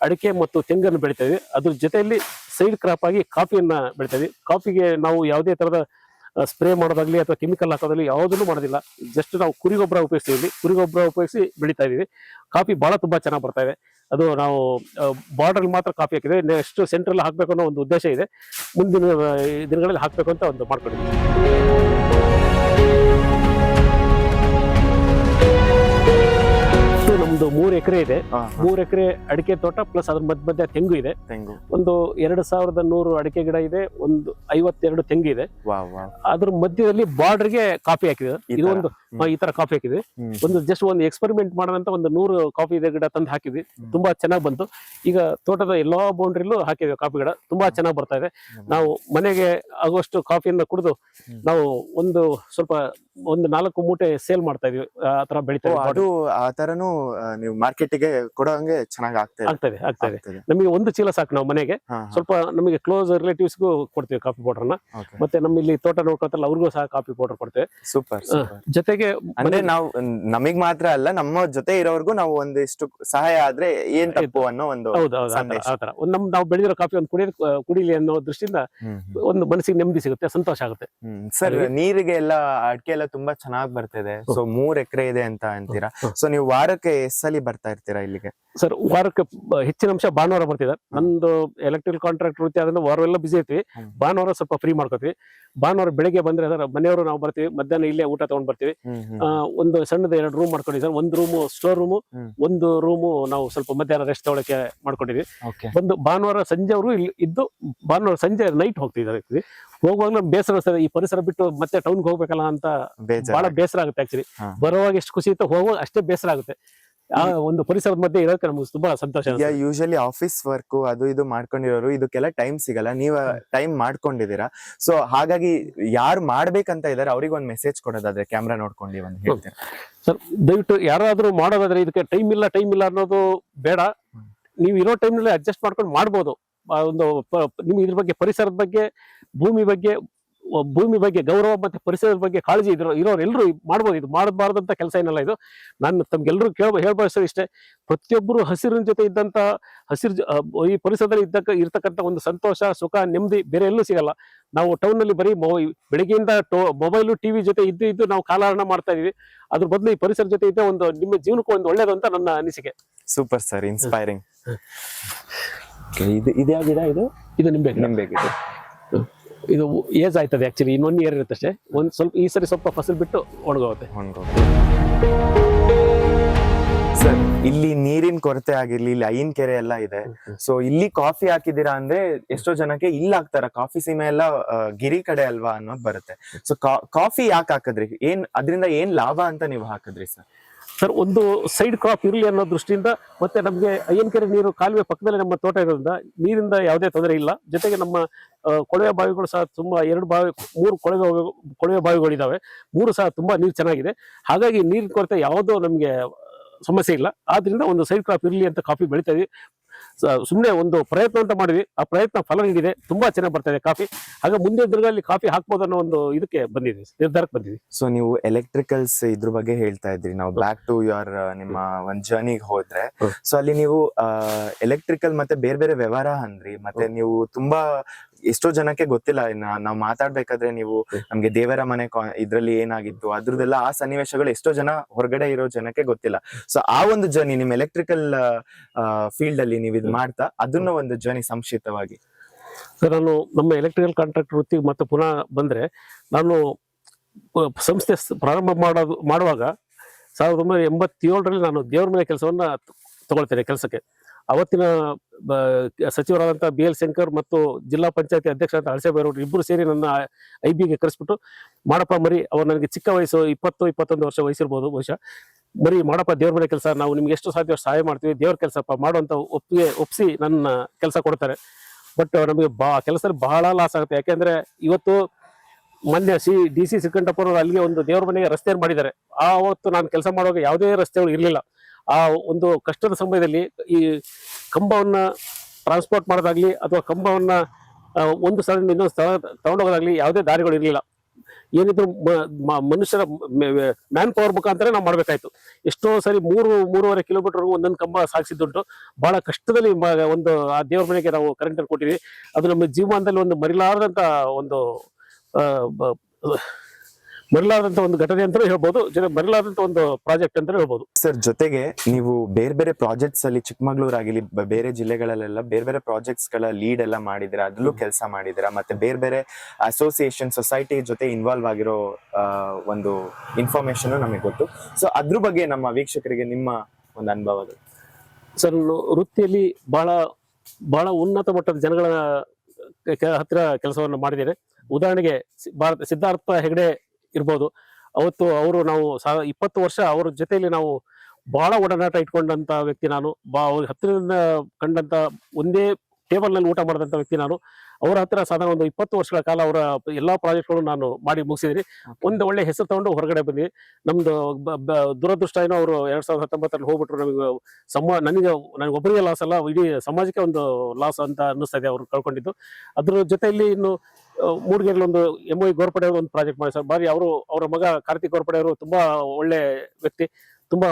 ಅಡಿಕೆ ಮತ್ತು ತೆಂಗನ್ನು ಬೆಳಿತೇವೆ ಇದ್ವಿ ಅದ್ರ ಜೊತೆಯಲ್ಲಿ ಸೈಡ್ ಕ್ರಾಪ್ ಆಗಿ ಕಾಫಿಯನ್ನ ಬೆಳಿತಾ ಇದ್ವಿ ಕಾಫಿಗೆ ನಾವು ಯಾವುದೇ ತರದ ಸ್ಪ್ರೇ ಮಾಡೋದಾಗ್ಲಿ ಅಥವಾ ಕೆಮಿಕಲ್ ಹಾಕೋದಾಗ್ಲಿ ಯಾವುದನ್ನು ಮಾಡೋದಿಲ್ಲ. ಜಸ್ಟ್ ನಾವು ಕುರಿ ಗೊಬ್ಬರ ಉಪಯೋಗಿಸ್ತೀವಿ. ಕುರಿ ಗೊಬ್ಬರ ಉಪಯೋಗಿಸಿ ಬೆಳಿತಾ ಇದೀವಿ ಕಾಫಿ ಬಹಳ ತುಂಬಾ ಚೆನ್ನಾಗಿ ಬರ್ತಾ ಇದೆ. ಅದು ನಾವು ಬಾರ್ಡರ್ ಮಾತ್ರ ಕಾಫಿ ಹಾಕಿದೆ ನೆಕ್ಸ್ಟ್ ಸೆಂಟ್ರಲ್ ಹಾಕಬೇಕು ಅನ್ನೋ ಒಂದು ಉದ್ದೇಶ ಇದೆ. ಮುಂದಿನ ದಿನಗಳಲ್ಲಿ ಹಾಕಬೇಕು ಅಂತ ಒಂದು ಮಾಡ್ಕೊಂಡಿದ್ದೀವಿ. ಒಂದು ಮೂರು ಎಕರೆ ಇದೆ. ಮೂರು ಎಕರೆ ಅಡಿಕೆ ತೋಟ ಪ್ಲಸ್ ಅದ್ರ ಮಧ್ಯ ಮಧ್ಯ ತೆಂಗು ಇದೆ. ತೆಂಗು. ಒಂದು ಎರಡು ಸಾವಿರದ ನೂರು ಅಡಿಕೆ ಗಿಡ ಇದೆ ಒಂದು ಐವತ್ತೆರಡು ತೆಂಗು ಇದೆ. ಅದ್ರ ಮಧ್ಯದಲ್ಲಿ ಬಾರ್ಡರ್ಗೆ ಕಾಫಿ ಹಾಕಿದೆ ಇದು ಒಂದು ಈ ತರ ಕಾಫಿ ಹಾಕಿದ್ವಿ. ಒಂದು ಜಸ್ಟ್ ಒಂದು ಎಕ್ಸ್ಪೆರಿಮೆಂಟ್ ಮಾಡೋಣ ಅಂತ ಒಂದು ನೂರು ಕಾಫಿ ಗಿಡ ತಂದು ಹಾಕಿದ್ವಿ. ತುಂಬಾ ಚೆನ್ನಾಗಿ ಬಂತು. ಈಗ ತೋಟದ ಎಲ್ಲಾ ಬೌಂಡ್ರಿಲೂ ಹಾಕಿದ್ವಿ ಕಾಫಿ ಗಿಡ. ತುಂಬಾ ಚೆನ್ನಾಗಿ ಬರ್ತಾ ಇದೆ. ನಾವು ಮನೆಗೆ ಆಗುವಷ್ಟು ಕಾಫಿಯನ್ನ ಕುಡಿದು ನಾವು ಒಂದು ಸ್ವಲ್ಪ ಒಂದು ನಾಲ್ಕು ಮೂಟೆ ಸೇಲ್ ಮಾಡ್ತಾ ಇದೀವಿ. ಆ ತರ ಬೆಳಿತಾ ಅದು ಆ ತರನು ನೀವು ಮಾರ್ಕೆಟ್ಗೆ ಕೊಡೋಂಗೆ ಚೆನ್ನಾಗಿ ಆಗ್ತದೆ ಆಗ್ತದೆ ಆಗ್ತದೆ. ನಮಗೆ ಒಂದು ಚೀಲ ಸಾಕು ನಾವು ಮನೆಗೆ. ಸ್ವಲ್ಪ ನಮಗೆ ಕ್ಲೋಸ್ ರಿಲೇಟಿವ್ಸ್ಗೂ ಕೊಡ್ತೀವಿ ಕಾಫಿ ಪೌಡರ್ನ. ಮತ್ತೆ ನಮ್ಮ ಇಲ್ಲಿ ತೋಟ ನೋಡ್ಕೊತಲ್ಲ ಅವ್ರಿಗೂ ಸಹ ಕಾಫಿ ಪೌಡರ್ ಕೊಡ್ತೇವೆ. ಸೂಪರ್ ಸೂಪರ್ ಅಂದ್ರೆ ನಾವು ನಮಗ್ ಮಾತ್ರ ಅಲ್ಲ ನಮ್ಮ ಜೊತೆ ಇರೋರ್ಗು ನಾವು ಒಂದಿಷ್ಟು ಸಹಾಯ ಆದ್ರೆ ಏನ್ ತಪ್ಪು ಅನ್ನೋ ಒಂದು ಹೌದು ಹೌದು ಆ ತರ- ಸಂದೇಶ. ಆ ತರ. ಒಂದು ನಮ್ ನಾವು ಬೆಳೆದಿರೋ ಕಾಫಿ ಒಂದು ಕುಡಿಯ ಕುಡಿಲಿ ಅನ್ನೋ ದೃಷ್ಟಿಯಿಂದ. ಒಂದು ಮನಸ್ಸಿಗೆ ನೆಮ್ಮದಿ ಸಿಗುತ್ತೆ ಸಂತೋಷ ಆಗುತ್ತೆ. ಸರ್ ನೀರಿಗೆ ಎಲ್ಲ ಅಡಿಕೆ ಎಲ್ಲ ತುಂಬಾ ಚೆನ್ನಾಗಿ ಬರ್ತಿದೆ. ಸೊ ಮೂರ್ ಎಕರೆ ಇದೆ ಅಂತ ಅಂತೀರಾ? ಸೊ ನೀವು ವಾರಕ್ಕೆ ಎಷ್ಟ್ ಸಲಿ ಬರ್ತಾ ಇರ್ತೀರಾ ಇಲ್ಲಿಗೆ? ಸರ್ ವಾರಕ್ಕೆ ಹೆಚ್ಚಿನ ಅಂಶ ಭಾನುವಾರ ಬರ್ತಿದ್ದಾರೆ ನಂದು ಎಲೆಕ್ಟ್ರಿಕಲ್ ಕಾಂಟ್ರಾಕ್ಟ್ ವೃತ್ತಿ ಅದನ್ನ ವಾರವೆಲ್ಲ ಬಿಸಿ ಇರ್ತೀವಿ. ಭಾನುವಾರ ಸ್ವಲ್ಪ ಫ್ರೀ ಮಾಡ್ಕೋತೀವಿ. ಭಾನುವಾರ ಬೆಳಿಗ್ಗೆ ಬಂದ್ರೆ ಸರ್ ಮನೆಯವರು ನಾವು ಬರ್ತೀವಿ ಮಧ್ಯಾಹ್ನ ಇಲ್ಲೇ ಊಟ ತಗೊಂಡ್ ಬರ್ತೀವಿ. ಒಂದು ಸಣ್ಣದ ಎರಡು ರೂಮ್ ಮಾಡ್ಕೊಂಡಿದ್ದಾರೆ ಒಂದು ರೂಮು ಸ್ಟೋರ್ ರೂಮು ಒಂದು ರೂಮು ನಾವು ಸ್ವಲ್ಪ ಮಧ್ಯಾಹ್ನ ರೆಸ್ಟ್ ತಗೊಳಕ್ಕೆ ಮಾಡ್ಕೊಂಡಿದ್ವಿ. ಒಂದು ಭಾನುವಾರ ಸಂಜೆ ಅವರು ಇಲ್ಲಿ ಇದ್ದು ಭಾನುವಾರ ಸಂಜೆ ನೈಟ್ ಹೋಗ್ತಿದ್ದಾರೆ ಹೋಗುವಾಗಲೂ ಬೇಸರ ಸರ್ ಈ ಪರಿಸರ ಬಿಟ್ಟು ಮತ್ತೆ ಟೌನ್ಗೆ ಹೋಗ್ಬೇಕಲ್ಲ ಅಂತ ಬಹಳ ಬೇಸರ ಆಗುತ್ತೆ ಆಕ್ಚುಲಿ. ಬರುವಾಗ ಎಷ್ಟು ಖುಷಿ ಇತ್ತು ಹೋಗುವಾಗ ಅಷ್ಟೇ ಬೇಸರ ಆಗುತ್ತೆ. ಆ ಒಂದು ಪರಿಸರದ ಮಧ್ಯೆ ಇರೋಕೆ ನಮ್ಗೆ ತುಂಬಾ ಸಂತೋಷ ಅನ್ಸುತ್ತೆ. ಯೂಶಲಿ ಆಫೀಸ್ ವರ್ಕ್ ಅದು ಇದು ಮಾಡ್ಕೊಂಡಿರೋರು ಇದಕ್ಕೆಲ್ಲ ಟೈಮ್ ಸಿಗಲ್ಲ. ನೀವ್ ಟೈಮ್ ಮಾಡ್ಕೊಂಡಿದೀರಾ ಸೊ ಹಾಗಾಗಿ ಯಾರು ಮಾಡ್ಬೇಕಂತ ಇದಾರೆ ಅವ್ರಿಗೆ ಒಂದ್ ಮೆಸೇಜ್ ಕೊಡೋದಾದ್ರೆ ಕ್ಯಾಮ್ರಾ ನೋಡ್ಕೊಂಡು ಒಂದು ಹೇಳ್ತೀನಿ. ಸರ್ ದಯವಿಟ್ಟು ಯಾರಾದ್ರೂ ಮಾಡೋದಾದ್ರೆ ಇದಕ್ಕೆ ಟೈಮ್ ಇಲ್ಲ ಟೈಮ್ ಇಲ್ಲ ಅನ್ನೋದು ಬೇಡ. ನೀವು ಇರೋ ಟೈಮ್ನಲ್ಲಿ ಅಡ್ಜಸ್ಟ್ ಮಾಡ್ಕೊಂಡು ಮಾಡ್ಬೋದು. ಆ ಒಂದು ಪ- ನಿಮ್ಗೆ ಇದ್ರ ಬಗ್ಗೆ ಪರಿಸರದ ಬಗ್ಗೆ ಭೂಮಿ ಬಗ್ಗೆ ಭೂಮಿ ಬಗ್ಗೆ ಗೌರವ ಮತ್ತೆ ಪರಿಸರದ ಬಗ್ಗೆ ಕಾಳಜಿ ಇದ್ರು ಇರೋರು ಎಲ್ಲರೂ ಮಾಡ್ಬೋದು ಇದು ಮಾಡಬಾರ್ದಂತ ಕೆಲಸ ಏನಲ್ಲ ಇದು ನಾನು ತಮ್ಗೆಲ್ಲರೂ ಕೇಳ ಹೇಳ್ಬಯಸೋ ಇಷ್ಟೇ ಪ್ರತಿಯೊಬ್ಬರು ಹಸಿರಿನ ಜೊತೆ ಇದ್ದಂತ ಹಸಿರು ಈ ಪರಿಸರದಲ್ಲಿ ಇದ್ದಕ್ಕ ಇರ್ತಕ್ಕಂಥ ಒಂದು ಸಂತೋಷ ಸುಖ ನೆಮ್ಮದಿ ಬೇರೆ ಎಲ್ಲೂ ಸಿಗಲ್ಲ ನಾವು ಟೌನ್ನಲ್ಲಿ ಬರೀ ಮೊ ಬೆಳಗ್ಗೆಯಿಂದ ಮೊಬೈಲು ಟಿವಿ ಜೊತೆ ಇದ್ದು ಇದ್ದು ನಾವು ಕಾಲಹರಣ ಮಾಡ್ತಾ ಇದೀವಿ ಅದ್ರ ಬದಲು ಈ ಪರಿಸರ ಜೊತೆ ಇದ್ದ ಒಂದು ನಿಮ್ಮ ಜೀವನಕ್ಕೂ ಒಂದು ಒಳ್ಳೇದು ಅಂತ ನನ್ನ ಅನಿಸಿಕೆ ಸೂಪರ್ ಸರ್ ಇನ್ಸ್ಪೈರಿಂಗ್ ಇದು ಇದು ಇದು ನಿಂಬೆ ನಿಂಬೆ ಇದು ಏಜ್ ಆಯ್ತದೆ ಆಕ್ಚುಲಿ ಇನ್ನೊಂದು ಇಯರ್ ಇರುತ್ತೆ ಅಷ್ಟೇ ಒಂದು ಸ್ವಲ್ಪ ಈ ಸರಿ ಸ್ವಲ್ಪ ಫಸಲ್ ಬಿಟ್ಟು ಒಣಗೋಗುತ್ತೆ. ಸರ್ ಇಲ್ಲಿ ನೀರಿನ ಕೊರತೆ ಆಗಿರ್ಲಿ ಇಲ್ಲಿ ಐನ್ ಕೆರೆ ಎಲ್ಲ ಇದೆ. ಸೊ ಇಲ್ಲಿ ಕಾಫಿ ಹಾಕಿದೀರಾ ಅಂದ್ರೆ ಎಷ್ಟೋ ಜನಕ್ಕೆ ಇಲ್ಲಿ ಹಾಕ್ತಾರ ಕಾಫಿ ಸೀಮೆ ಎಲ್ಲ ಗಿರಿ ಕಡೆ ಅಲ್ವಾ ಅನ್ನೋದು ಬರುತ್ತೆ. ಸೊ ಕಾಫಿ ಯಾಕೆ ಹಾಕಿದ್ರಿ? ಏನ್ ಅದರಿಂದ ಏನ್ ಲಾಭ ಅಂತ ನೀವು ಹಾಕಿದ್ರಿ ಸರ್ ಸರ್, ಒಂದು ಸೈಡ್ ಕ್ರಾಪ್ ಇರಲಿ ಅನ್ನೋ ದೃಷ್ಟಿಯಿಂದ ಮತ್ತೆ ನಮಗೆ ಅಯ್ಯನಕೆರೆ ನೀರು ಕಾಲುವೆ ಪಕ್ಕದಲ್ಲಿ ನಮ್ಮ ತೋಟ ಇರೋದ್ರಿಂದ ನೀರಿಂದ ಯಾವುದೇ ತೊಂದರೆ ಇಲ್ಲ. ಜೊತೆಗೆ ನಮ್ಮ ಕೊಳವೆ ಬಾವಿಗಳು ಸಹ ತುಂಬ ಎರಡು ಬಾವಿ, ಮೂರು ಕೊಳವೆ ಕೊಳವೆ ಬಾವಿಗಳಿದ್ದಾವೆ ಮೂರು ಸಹ ತುಂಬ ನೀರು ಚೆನ್ನಾಗಿದೆ. ಹಾಗಾಗಿ ನೀರಿನ ಕೊರತೆ ಯಾವುದೋ ನಮಗೆ ಸಮಸ್ಯೆ ಇಲ್ಲ. ಆದ್ರಿಂದ ಒಂದು ಸೈಡ್ ಕ್ರಾಪ್ ಇರಲಿ ಅಂತ ಕಾಫಿ ಬೆಳಿತಾ ಇದೀವಿ. ಸುಮ್ಮನೆ ಒಂದು ಪ್ರಯತ್ನ ಅಂತ ಮಾಡಿದ್ವಿ. ಆ ಪ್ರಯತ್ನ ಫಲ ನೀಡಿದೆ. ತುಂಬಾ ಚೆನ್ನಾಗಿ ಬರ್ತಾ ಇದೆ ಕಾಫಿ. ಹಾಗೆ ಮುಂದೆ ದಿನಗಳಲ್ಲಿ ಕಾಫಿ ಹಾಕ್ಬೋದು ಅನ್ನೋ ಒಂದು ಇದಕ್ಕೆ ಬಂದಿದೆ ನಿರ್ಧಾರಕ್ಕೆ ಬಂದಿದೆ ಸೊ ನೀವು ಎಲೆಕ್ಟ್ರಿಕಲ್ಸ್ ಇದ್ರ ಬಗ್ಗೆ ಹೇಳ್ತಾ ಇದ್ರಿ. ನಾವು ಬ್ಯಾಕ್ ಟು ಯುವರ್ ನಿಮ್ಮ ಒಂದ್ ಜರ್ನಿಗೆ ಹೋದ್ರೆ. ಸೊ ಅಲ್ಲಿ ನೀವು ಎಲೆಕ್ಟ್ರಿಕಲ್ ಮತ್ತೆ ಬೇರೆ ಬೇರೆ ವ್ಯವಹಾರ ಅಂದ್ರಿ. ಮತ್ತೆ ನೀವು ತುಂಬಾ ಎಷ್ಟೋ ಜನಕ್ಕೆ ಗೊತ್ತಿಲ್ಲ ನಾವು ಮಾತಾಡ್ಬೇಕಾದ್ರೆ ನೀವು. ನಮ್ಗೆ ದೇವರ ಮನೆ ಕಾ- ಇದ್ರಲ್ಲಿ ಏನಾಗಿತ್ತು ಅದ್ರದ್ದೆಲ್ಲ ಆ ಸನ್ನಿವೇಶಗಳು ಎಷ್ಟೋ ಜನ ಹೊರಗಡೆ ಇರೋ ಜನಕ್ಕೆ ಗೊತ್ತಿಲ್ಲ. ಸೊ ಆ ಒಂದು ಜರ್ನಿ ನಿಮ್ ಎಲೆಕ್ಟ್ರಿಕಲ್ ಫೀಲ್ಡ್ ಅಲ್ಲಿ ನೀವು ಇದು ಮಾಡ್ತಾ ಅದನ್ನ ಒಂದು ಜರ್ನಿ ಸಂಕ್ಷಿಪ್ತವಾಗಿ. ಸರ್ ನಾನು ನಮ್ಮ ಎಲೆಕ್ಟ್ರಿಕಲ್ ಕಾಂಟ್ರಾಕ್ಟ್ ವೃತ್ತಿ ಮತ್ತೆ ಪುನಃ ಬಂದ್ರೆ ನಾನು ಸಂಸ್ಥೆ ಪ್ರಾರಂಭ ಮಾಡೋದು ಮಾಡುವಾಗ ಸಾವಿರದ ಒಂಬೈನೂರ ಎಂಬತ್ತೇಳರಲ್ಲಿ ನಾನು ದೇವ್ರ ಮನೆ ಕೆಲಸವನ್ನ ತಗೊಳ್ತೇನೆ ಕೆಲಸಕ್ಕೆ. ಅವತ್ತಿನ ಸಚಿವರಾದಂಥ ಬಿ ಎಲ್ ಶಂಕರ್ ಮತ್ತು ಜಿಲ್ಲಾ ಪಂಚಾಯತಿ ಅಧ್ಯಕ್ಷ ಅಂತ ಹಳಸೆ ಬೈರವರು ಇಬ್ಬರು ಸೇರಿ ನನ್ನ ಐ ಬಿಗೆ ಕರೆಸ್ಬಿಟ್ಟು, ಮಾಡಪ್ಪ, ಮರಿ, ಅವ್ರು ನನಗೆ ಚಿಕ್ಕ ವಯಸ್ಸು, ಇಪ್ಪತ್ತು, ಇಪ್ಪತ್ತೊಂದು ವರ್ಷ ವಯಸ್ಸಿರ್ಬೋದು ಬಹುಶಃ. ಮರಿ, ಮಾಡಪ್ಪ, ದೇವ್ರ ಮನೆ ಕೆಲಸ, ನಾವು ನಿಮ್ಗೆ ಎಷ್ಟು ಸಾಧ್ಯ ಅಷ್ಟು ಸಹಾಯ ಮಾಡ್ತೀವಿ, ದೇವ್ರ ಕೆಲಸಪ್ಪ ಮಾಡುವಂತ ಒಪ್ಪಿಗೆ ಒಪ್ಪಿಸಿ ನನ್ನ ಕೆಲಸ ಕೊಡ್ತಾರೆ. ಬಟ್ ನಮಗೆ ಬಾ, ಕೆಲಸದಲ್ಲಿ ಬಹಳ ಲಾಸ್ ಆಗುತ್ತೆ. ಯಾಕೆಂದ್ರೆ ಇವತ್ತು ಮೊನ್ನೆ ಸಿ, ಡಿ ಸಿ ಸಿಕ್ಕಂಡಪ್ಪನವರು ಅಲ್ಲಿಗೆ ಒಂದು ದೇವ್ರ ಮನೆಗೆ ರಸ್ತೆಯನ್ನು ಮಾಡಿದ್ದಾರೆ. ಆವತ್ತು ನಾನು ಕೆಲಸ ಮಾಡುವಾಗ ಯಾವುದೇ ರಸ್ತೆಗಳು ಇರಲಿಲ್ಲ. ಆ ಒಂದು ಕಷ್ಟದ ಸಮಯದಲ್ಲಿ ಈ ಕಂಬವನ್ನ ಟ್ರಾನ್ಸ್ಪೋರ್ಟ್ ಮಾಡೋದಾಗ್ಲಿ ಅಥವಾ ಕಂಬವನ್ನ ಒಂದು ಸ್ಥಳದಿಂದ ಇನ್ನೊಂದು ಸ್ಥಳ ತಗೊಂಡೋಗೋದಾಗ್ಲಿ ಯಾವುದೇ ದಾರಿಗಳು ಇರಲಿಲ್ಲ. ಏನಿದ್ರು ಮನುಷ್ಯರ ಮ್ಯಾನ್ ಪವರ್ ಮುಖಾಂತರ ನಾವು ಮಾಡಬೇಕಾಯ್ತು. ಎಷ್ಟೋ ಸರಿ ಮೂರು, ಮೂರುವರೆ ಕಿಲೋಮೀಟರ್ ಒಂದೊಂದು ಕಂಬ ಸಾಗಿಸಿದ್ದುಂಟು. ಬಹಳ ಕಷ್ಟದಲ್ಲಿ ಒಂದು, ಆ ದೇವರ ಮನೆಗೆ ನಾವು ಕರೆಂಟ್ ಕೊಟ್ಟಿದ್ವಿ. ಅದು ನಮ್ಮ ಜೀವನದಲ್ಲಿ ಒಂದು ಮರಿಲಾರದಂತ ಒಂದು ಆ, ಒಂದು ಘಟನೆ ಅಂತ ಹೇಳ್ಬೋದು. ಜನ ಮರಿಲಾರದಂತ ಒಂದು ಪ್ರಾಜೆಕ್ಟ್ ಅಂತ ಹೇಳ್ಬೋದು. ಸರ್ ಜೊತೆಗೆ ನೀವು ಬೇರೆ ಬೇರೆ ಪ್ರಾಜೆಕ್ಟ್ಸ್ ಅಲ್ಲಿ ಚಿಕ್ಕಮಗಳೂರು ಆಗಿಲಿ ಬ- ಬೇರೆ ಜಿಲ್ಲೆಗಳಲ್ಲೆಲ್ಲ ಬೇರೆ ಬೇರೆ ಪ್ರಾಜೆಕ್ಟ್ಸ್ಗಳ ಲೀಡ್ ಎಲ್ಲ ಮಾಡಿದಿರಾ ಅದ್ರಲ್ಲೂ ಕೆಲಸ ಮಾಡಿದಿರ ಮತ್ತೆ ಬೇರೆ ಬೇರೆ ಅಸೋಸಿಯೇಷನ್ ಸೊಸೈಟಿ ಜೊತೆ ಇನ್ವಾಲ್ವ್ ಆಗಿರೋ ಒಂದು ಇನ್ಫಾರ್ಮೇಶನ್ ನಮಗೆ ಗೊತ್ತು. ಸೊ ಅದ್ರ ಬಗ್ಗೆ ನಮ್ಮ ವೀಕ್ಷಕರಿಗೆ ನಿಮ್ಮ ಒಂದು ಅನುಭವಗಳು. ಸರ್ ವೃತ್ತಿಯಲ್ಲಿ ಬಹಳ ಬಹಳ ಉನ್ನತ ಮಟ್ಟದ ಜನಗಳ ಹತ್ರ ಕೆಲಸವನ್ನು ಮಾಡಿದ್ದೇನೆ. ಉದಾಹರಣೆಗೆ ಭಾರತ ಸಿದ್ಧಾರ್ಥ ಹೆಗಡೆ ಇರ್ಬೋದು. ಅವತ್ತು ಅವರು ನಾವು ಸಾ ಇಪ್ಪತ್ತು ವರ್ಷ ಅವ್ರ ಜೊತೆಯಲ್ಲಿ ನಾವು ಬಹಳ ಒಡನಾಟ ಇಟ್ಕೊಂಡಂತ ವ್ಯಕ್ತಿ ನಾನು. ಬಾ ಅವ್ರ ಹತ್ತಿರದಿಂದ ಕಂಡಂತ ಒಂದೇ ಟೇಬಲ್ನಲ್ಲಿ ಊಟ ಮಾಡಿದಂಥ ವ್ಯಕ್ತಿ ನಾನು. ಅವರ ಹತ್ರ ಸಾಧಾರಣ ಒಂದು ಇಪ್ಪತ್ತು ವರ್ಷಗಳ ಕಾಲ ಅವರ ಎಲ್ಲಾ ಪ್ರಾಜೆಕ್ಟ್ಗಳು ನಾನು ಮಾಡಿ ಮುಗಿಸಿದ್ದೀನಿ. ಒಂದು ಒಳ್ಳೆ ಹೆಸರು ತಗೊಂಡು ಹೊರಗಡೆ ಬಂದ್ವಿ. ಬ- ದುರದೃಷ್ಟ ಏನೋ ಅವರು ಎರಡ್ ಸಾವಿರದ ಹತ್ತೊಂಬತ್ತರಲ್ಲಿ ಹೋಗ್ಬಿಟ್ರು. ನಮಗೆ ಸಮ ನನಗೆ ನನಗೆ ಒಬ್ಬರಿಗೆ ಲಾಸ್ ಅಲ್ಲ ಇಡೀ ಸಮಾಜಕ್ಕೆ ಒಂದು ಲಾಸ್ ಅಂತ ಅನ್ನಿಸ್ತಾ ಇದೆ ಅವರು ಕಳ್ಕೊಂಡಿದ್ದು. ಅದ್ರ ಜೊತೆಯಲ್ಲಿ ಇನ್ನು ಆ, ಮೂಡಿಗೆರೆಯಲ್ಲಿ ಒಂದು ಎಂ ಐ ಗೋರ್ಪಡೆ ಅವರು ಒಂದು ಪ್ರಾಜೆಕ್ಟ್ ಮಾಡಿ ಸರ್ ಬಾರಿ ಅವರು ಅವರ ಮಗ ಕಾರ್ತಿಕ್ ಗೋರ್ಪಡೆ ಅವರು ತುಂಬಾ ಒಳ್ಳೆ ವ್ಯಕ್ತಿ. ತುಂಬಾ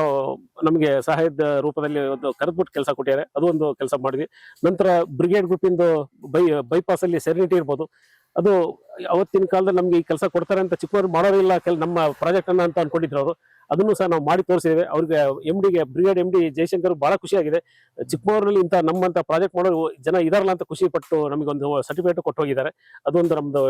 ನಮಗೆ ಸಹಾಯದ ರೂಪದಲ್ಲಿ ಒಂದು ಕರೆದ್ಬಿಟ್ಟು ಕೆಲಸ ಕೊಟ್ಟಿದ್ದಾರೆ. ಅದು ಒಂದು ಕೆಲಸ ಮಾಡಿದ್ವಿ. ನಂತರ ಬ್ರಿಗೇಡ್ ಗ್ರೂಪಿಂದು ಬೈ ಬೈಪಾಸ್ ಅಲ್ಲಿ ಸೆರೆನಿಟಿ ಇರ್ಬೋದು. ಅದು ಅವತ್ತಿನ ಕಾಲದಲ್ಲಿ ನಮ್ಗೆ ಈ ಕೆಲಸ ಕೊಡ್ತಾರೆ ಅಂತ ಚಿಕ್ಕವರು ಮಾಡೋರಿಲ್ಲ ಕೆಲ, ನಮ್ಮ ಪ್ರಾಜೆಕ್ಟ್ ಅನ್ನ ಅಂತ ಅನ್ಕೊಂಡಿದ್ರು ಅವರು. ಅದನ್ನು ಸಹ ನಾವು ಮಾಡಿ ತೋರಿಸಿದ್ದೇವೆ. ಅವ್ರಿಗೆ ಎಂ ಡಿಗೆ ಬ್ರಿಗೇಡ್ ಎಂ ಡಿ ಜಯಶಂಕರ್ ಬಹಳ ಖುಷಿಯಾಗಿದೆ. ಚಿಕ್ಕಮಗಳೂರಲ್ಲಿ ಇಂಥ ನಮ್ಮಂತ ಪ್ರಾಜೆಕ್ಟ್ ಮಾಡೋರು ಜನ ಇದಾರಲ್ಲ ಅಂತ ಖುಷಿ ಪಟ್ಟು ನಮಗೆ ಒಂದು ಸರ್ಟಿಫಿಕೇಟ್ ಕೊಟ್ಟು ಹೋಗಿದ್ದಾರೆ. ಅದೊಂದು ನಮ್ದು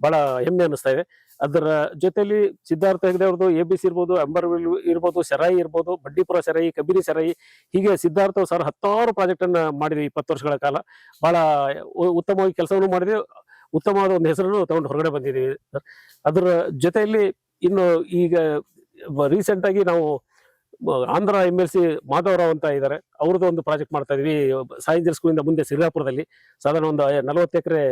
ಬಹಳ ಹೆಮ್ಮೆ ಅನಿಸ್ತಾ ಇದೆ. ಅದರ ಜೊತೆಯಲ್ಲಿ ಸಿದ್ಧಾರ್ಥ ಹೆಗ್ಡೆ ಅವ್ರದ್ದು ಎ ಬಿ ಸಿ ಇರ್ಬೋದು ಅಂಬರ್ವಿಲ್ ಇರ್ಬೋದು ಸೆರಾಯಿ ಇರ್ಬೋದು, ಬಂಡೀಪುರ ಸೆರಾಯಿ ಕಬೀರಿ ಸೆರಾಯಿ ಹೀಗೆ ಸಿದ್ಧಾರ್ಥ ಸರ್ ಹತ್ತಾರು ಪ್ರಾಜೆಕ್ಟ್ ಅನ್ನ ಮಾಡಿದ್ವಿ ಇಪ್ಪತ್ತು ವರ್ಷಗಳ ಕಾಲ. ಬಹಳ ಉತ್ತಮವಾಗಿ ಕೆಲಸವನ್ನು ಮಾಡಿದ್ವಿ ಉತ್ತಮವಾದ ಒಂದು ಹೆಸರನ್ನು ತಗೊಂಡು ಹೊರಗಡೆ ಬಂದಿದ್ದೀವಿ. ಅದರ ಜೊತೆಯಲ್ಲಿ ಇನ್ನು ಈಗ ರೀಸೆಂಟ್ ಆಗಿ ನಾವು, Andhra M L C Madhavarao ಅಂತ ಇದ್ದಾರೆ. ಅವ್ರದ್ದು ಒಂದು ಪ್ರಾಜೆಕ್ಟ್ ಮಾಡ್ತಾ ಇದೀವಿ. ಸ್ಕೂಲ್ ಸ್ಕೂಲಿಂದ ಮುಂದೆ ಸಿರಿಗಾಪುರದಲ್ಲಿ ಸಾಧಾರಣ ಒಂದು ನಲವತ್ತು ಎಕರೆ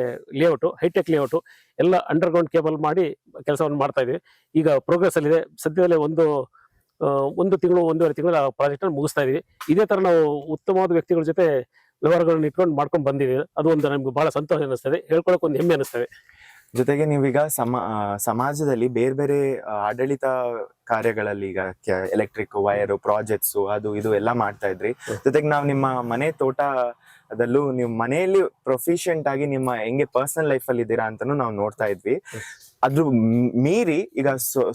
ಲೇಔಟ್ ಹೈಟೆಕ್ ಲೇಔಟ್ ಎಲ್ಲ ಅಂಡರ್ ಗ್ರೌಂಡ್ ಕೇಬಲ್ ಮಾಡಿ ಕೆಲಸವನ್ನು ಮಾಡ್ತಾ ಇದೀವಿ. ಈಗ ಪ್ರೋಗ್ರೆಸ್ ಅಲ್ಲಿದೆ. ಸದ್ಯದಲ್ಲೇ ಒಂದು ಒಂದು ತಿಂಗಳು, ಒಂದೂವರೆ ತಿಂಗಳು ಆ ಪ್ರಾಜೆಕ್ಟ್ ಅನ್ನು ಮುಗಿಸ್ತಾ ಇದೀವಿ ಇದೇ ತರ ನಾವು ಉತ್ತಮವಾದ ವ್ಯಕ್ತಿಗಳ ಜೊತೆ ವ್ಯವಹಾರಗಳನ್ನ ಇಟ್ಕೊಂಡು ಮಾಡ್ಕೊಂಡು ಬಂದಿದ್ದೀವಿ. ಅದು ಒಂದು ನಮ್ಗೆ ಬಹಳ ಸಂತೋಷ ಅನಿಸ್ತದೆ ಹೇಳ್ಕೊಳಕ್ ಒಂದು ಹೆಮ್ಮೆ ಅನಿಸ್ತದೆ ಜೊತೆಗೆ ನೀವೀಗ ಸಮ ಸಮಾಜದಲ್ಲಿ ಬೇರೆ ಬೇರೆ ಆಡಳಿತ ಕಾರ್ಯಗಳಲ್ಲಿ ಈಗ ಎಲೆಕ್ಟ್ರಿಕ್ ವೈರ್ ಪ್ರಾಜೆಕ್ಟ್ಸ್ ಅದು ಇದು ಎಲ್ಲ ಮಾಡ್ತಾ ಇದ್ರಿ. ಜೊತೆಗೆ ನಾವು ನಿಮ್ಮ ಮನೆ ತೋಟ ಅದಲ್ಲೂ ನೀವು ಮನೆಯಲ್ಲಿ ಪ್ರೊಫಿಷಿಯಂಟ್ ಆಗಿ ನಿಮ್ಮ ಹೆಂಗೆ ಪರ್ಸನಲ್ ಲೈಫ್ ಅಲ್ಲಿ ಇದ್ದೀರಾ ಅಂತಾನು ನಾವು ನೋಡ್ತಾ ಇದ್ವಿ. ಅದ್ರ ಮೀರಿ ಈಗ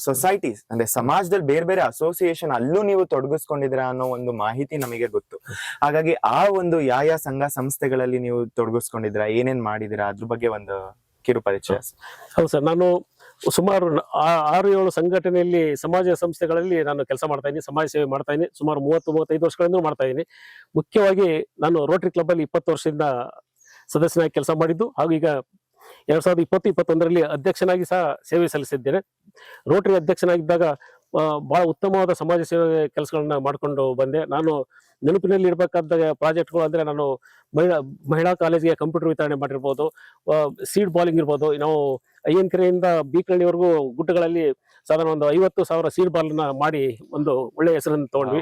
ಸೊಸೈಟಿ ಅಂದ್ರೆ ಸಮಾಜದಲ್ಲಿ ಬೇರೆ ಬೇರೆ ಅಸೋಸಿಯೇಷನ್ ಅಲ್ಲೂ ನೀವು ತೊಡಗಿಸ್ಕೊಂಡಿದ್ದೀರಾ ಅನ್ನೋ ಒಂದು ಮಾಹಿತಿ ನಮಗೆ ಗೊತ್ತು. ಹಾಗಾಗಿ ಆ ಒಂದು ಯಾವ ಯಾವ ಸಂಘ ಸಂಸ್ಥೆಗಳಲ್ಲಿ ನೀವು ತೊಡಗಿಸ್ಕೊಂಡಿದ್ದೀರಾ ಏನೇನ್ ಮಾಡಿದಿರಾ ಅದ್ರ ಬಗ್ಗೆ ಒಂದು ಕಿರು ಪರಿಚಯ ಹೌದು ಸರ್, ನಾನು ಸುಮಾರು ಆರು ಏಳು ಸಂಘಟನೆಯಲ್ಲಿ, ಸಮಾಜ ಸಂಸ್ಥೆಗಳಲ್ಲಿ ನಾನು ಕೆಲಸ ಮಾಡ್ತಾ ಇದ್ದೀನಿ, ಸಮಾಜ ಸೇವೆ ಮಾಡ್ತಾ ಇದ್ದೀನಿ. ಸುಮಾರು ಮೂವತ್ತು, ಮೂವತ್ತೈದು ವರ್ಷಗಳಿಂದ ಮಾಡ್ತಾ ಇದ್ದೀನಿ. ಮುಖ್ಯವಾಗಿ ನಾನು ರೋಟರಿ ಕ್ಲಬ್ ಅಲ್ಲಿ ಇಪ್ಪತ್ತು ವರ್ಷದಿಂದ ಸದಸ್ಯನಾಗಿ ಕೆಲಸ ಮಾಡಿದ್ದು. ಹಾಗೂ ಈಗ ಎರಡ್ ಸಾವಿರದ ಇಪ್ಪತ್ತು, ಇಪ್ಪತ್ತೊಂದರಲ್ಲಿ ಅಧ್ಯಕ್ಷನಾಗಿ ಸಹ ಸೇವೆ ಸಲ್ಲಿಸಿದ್ದೇನೆ. ರೋಟರಿ ಅಧ್ಯಕ್ಷನಾಗಿದ್ದಾಗ ಬಹಳ ಉತ್ತಮವಾದ ಸಮಾಜ ಸೇವೆ ಕೆಲಸಗಳನ್ನ ಮಾಡ್ಕೊಂಡು ಬಂದೆ. ನಾನು ನೆನಪಿನಲ್ಲಿ ಇರಬೇಕಾದ ಪ್ರಾಜೆಕ್ಟ್ಗಳು ಅಂದ್ರೆ ನಾನು ಮಹಿಳಾ ಮಹಿಳಾ ಕಾಲೇಜ್ಗೆ ಕಂಪ್ಯೂಟರ್ ವಿತರಣೆ ಮಾಡಿರ್ಬೋದು ಸೀಡ್ ಬಾಲಿಂಗ್ ಇರ್ಬೋದು. ನಾವು ಅಯ್ಯನ್ಕೆರೆಯಿಂದ ಬೀಕಳ್ಳಿವರೆಗೂ ಗುಡ್ಡಗಳಲ್ಲಿ ಸಾಧಾರಣ ಒಂದು ಐವತ್ತು ಸಾವಿರ ಸೀಡ್ ಬಾಲ್ನ ಮಾಡಿ ಒಂದು ಒಳ್ಳೆಯ ಹೆಸರನ್ನು ತಗೊಂಡ್ವಿ.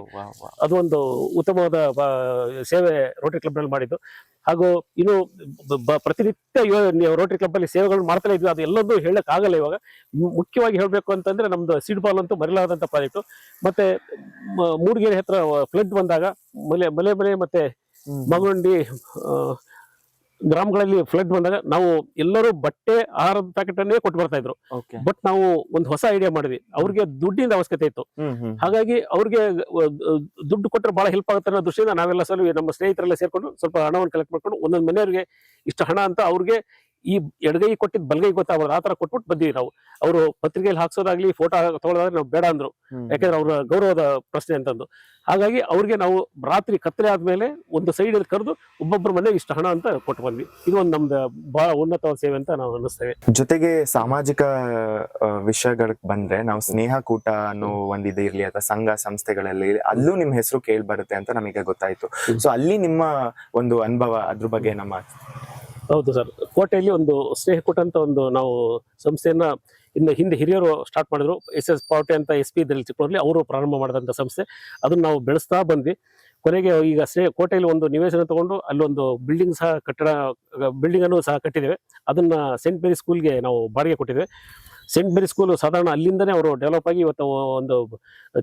ಅದು ಒಂದು ಉತ್ತಮವಾದ ಬ- ಸೇವೆ ರೋಟರಿ ಕ್ಲಬ್ನಲ್ಲಿ ಮಾಡಿದ್ದು. ಹಾಗೂ ಇನ್ನು ಪ್ರತಿನಿತ್ಯ ರೋಟರಿ ಕ್ಲಬ್ ಅಲ್ಲಿ ಸೇವೆಗಳನ್ನು ಮಾಡ್ತಾ ಇದ್ವಿ. ಅದು ಎಲ್ಲದೂ ಹೇಳಕ್ ಆಗಲ್ಲ ಇವಾಗ. ಮುಖ್ಯವಾಗಿ ಹೇಳಬೇಕು ಅಂತಂದ್ರೆ ನಮ್ದು ಸೀಡ್ ಬಾಲ್ ಅಂತೂ ಮರಿಲಾದಂತ ಪ್ರಾಜೆಕ್ಟ್ ಮತ್ತೆ ಮೂಡಿಗೆರೆ ಹತ್ರ ಫ್ಲಡ್ ಬಂದಾಗ ಮಲೆ ಮಲೆ ಮಲೆ ಮತ್ತೆ. ಮಗುಂಡಿ ಗ್ರಾಮಗಳಲ್ಲಿ ಫ್ಲಡ್ ಬಂದಾಗ ನಾವು ಎಲ್ಲರೂ ಬಟ್ಟೆ ಆಹಾರದ ಪ್ಯಾಕೆಟ್ ಅನ್ನೇ ಕೊಟ್ಟು ಬರ್ತಾ ಇದ್ರು. ಬಟ್ ನಾವು ಒಂದು ಹೊಸ ಐಡಿಯಾ ಮಾಡಿದ್ವಿ. ಅವ್ರಿಗೆ ದುಡ್ಡಿನ ಅವಶ್ಯಕತೆ ಇತ್ತು. ಹಾಗಾಗಿ ಅವ್ರಿಗೆ ದುಡ್ಡು ಕೊಟ್ಟರೆ ಬಹಳ ಹೆಲ್ಪ್ ಆಗುತ್ತೆ ಅನ್ನೋ ದೃಷ್ಟಿಯಿಂದ ನಾವೆಲ್ಲ ಸಲ ನಮ್ಮ ಸ್ನೇಹಿತರೆಲ್ಲ ಸೇರ್ಕೊಂಡು ಸ್ವಲ್ಪ ಹಣವನ್ನು ಕಲೆಕ್ಟ್ ಮಾಡ್ಕೊಂಡು ಒಂದೊಂದು ಮನೆಯವರಿಗೆ ಇಷ್ಟು ಹಣ ಅಂತ ಅವ್ರಿಗೆ ಈ ಎಡಗೈ ಕೊಟ್ಟಿದ್ ಬಲಗೈ ಗೊತ್ತಾಗಬಾರ್ದು ಆ ತರ ಕೊಟ್ಬಿಟ್ಟು ಬಂದಿವಿ ನಾವು. ಅವರು ಪತ್ರಿಕೆಯಲ್ಲಿ ಹಾಕ್ಸೋದಾಗ್ಲಿ ಫೋಟೋ ತಗೊಳ್ಳೋದಾಗ್ಲಿ ನಾವು ಬೇಡ ಅಂದ್ರು. ಯಾಕಂದ್ರೆ ಅವ್ರ ಗೌರವದ ಪ್ರಶ್ನೆ ಅಂತಂದು. ಹಾಗಾಗಿ ಅವ್ರಿಗೆ ನಾವು ರಾತ್ರಿ ಕತ್ತಲೆ ಆದ್ಮೇಲೆ ಒಂದು ಸೈಡ್ ಕರೆದು ಒಬ್ಬೊಬ್ಬರ ಮನೆ ಇಷ್ಟು ಹಣ ಅಂತ ಕೊಟ್ಟು ಬಂದ್ವಿ. ಇದು ಒಂದು ನಮ್ದು ಬಹಳ ಉನ್ನತ ಸೇವೆ ಅಂತ ನಾವು ಅನ್ನಿಸ್ತೇವೆ. ಜೊತೆಗೆ ಸಾಮಾಜಿಕ ವಿಷಯಗಳಿಗೆ ಬಂದ್ರೆ ನಾವು ಸ್ನೇಹ ಕೂಟ ಅನ್ನೋ ಒಂದ್ ಇದು ಇರ್ಲಿ ಅಥವಾ ಸಂಘ ಸಂಸ್ಥೆಗಳಲ್ಲಿ ಅಲ್ಲೂ ನಿಮ್ ಹೆಸರು ಕೇಳಿ ಬರುತ್ತೆ ಅಂತ ನಮಗೆ ಗೊತ್ತಾಯ್ತು. ಸೊ ಅಲ್ಲಿ ನಿಮ್ಮ ಒಂದು ಅನುಭವ ಅದ್ರ ಬಗ್ಗೆ ನಮ್ಮ ಹೌದು ಸರ್. ಕೋಟೆಯಲ್ಲಿ ಒಂದು ಸ್ನೇಹಕೂಟ ಅಂತ ಒಂದು ನಾವು ಸಂಸ್ಥೆಯನ್ನ ಇನ್ನು ಹಿಂದೆ ಹಿರಿಯರು ಸ್ಟಾರ್ಟ್ ಮಾಡಿದ್ರು. ಎಸ್ ಎಸ್ ಪಾವಟೆ ಅಂತ ಎಸ್ ಪಿ ಇದ್ರಲ್ಲಿ ಚಿಕ್ಕವರಲ್ಲಿ ಅವರು ಪ್ರಾರಂಭ ಮಾಡಿದಂಥ ಸಂಸ್ಥೆ. ಅದನ್ನ ನಾವು ಬೆಳೆಸ್ತಾ ಬಂದ್ವಿ. ಕೊನೆಗೆ ಈಗ ಸ್ನೇಹ ಕೋಟೆಯಲ್ಲಿ ಒಂದು ನಿವೇಶನ ತಗೊಂಡು ಅಲ್ಲೊಂದು ಬಿಲ್ಡಿಂಗ್ ಸಹ ಕಟ್ಟಡ ಬಿಲ್ಡಿಂಗ್ ಅನ್ನು ಸಹ ಕಟ್ಟಿದ್ದೇವೆ. ಅದನ್ನ ಸೆಂಟ್ ಮೇರಿ ಸ್ಕೂಲ್ಗೆ ನಾವು ಬಾಡಿಗೆ ಕೊಟ್ಟಿದ್ದೇವೆ. ಸೆಂಟ್ ಮೇರಿ ಸ್ಕೂಲ್ ಸಾಧಾರಣ ಅಲ್ಲಿಂದನೇ ಅವರು ಡೆವಲಪ್ ಆಗಿ ಇವತ್ತು ಒಂದು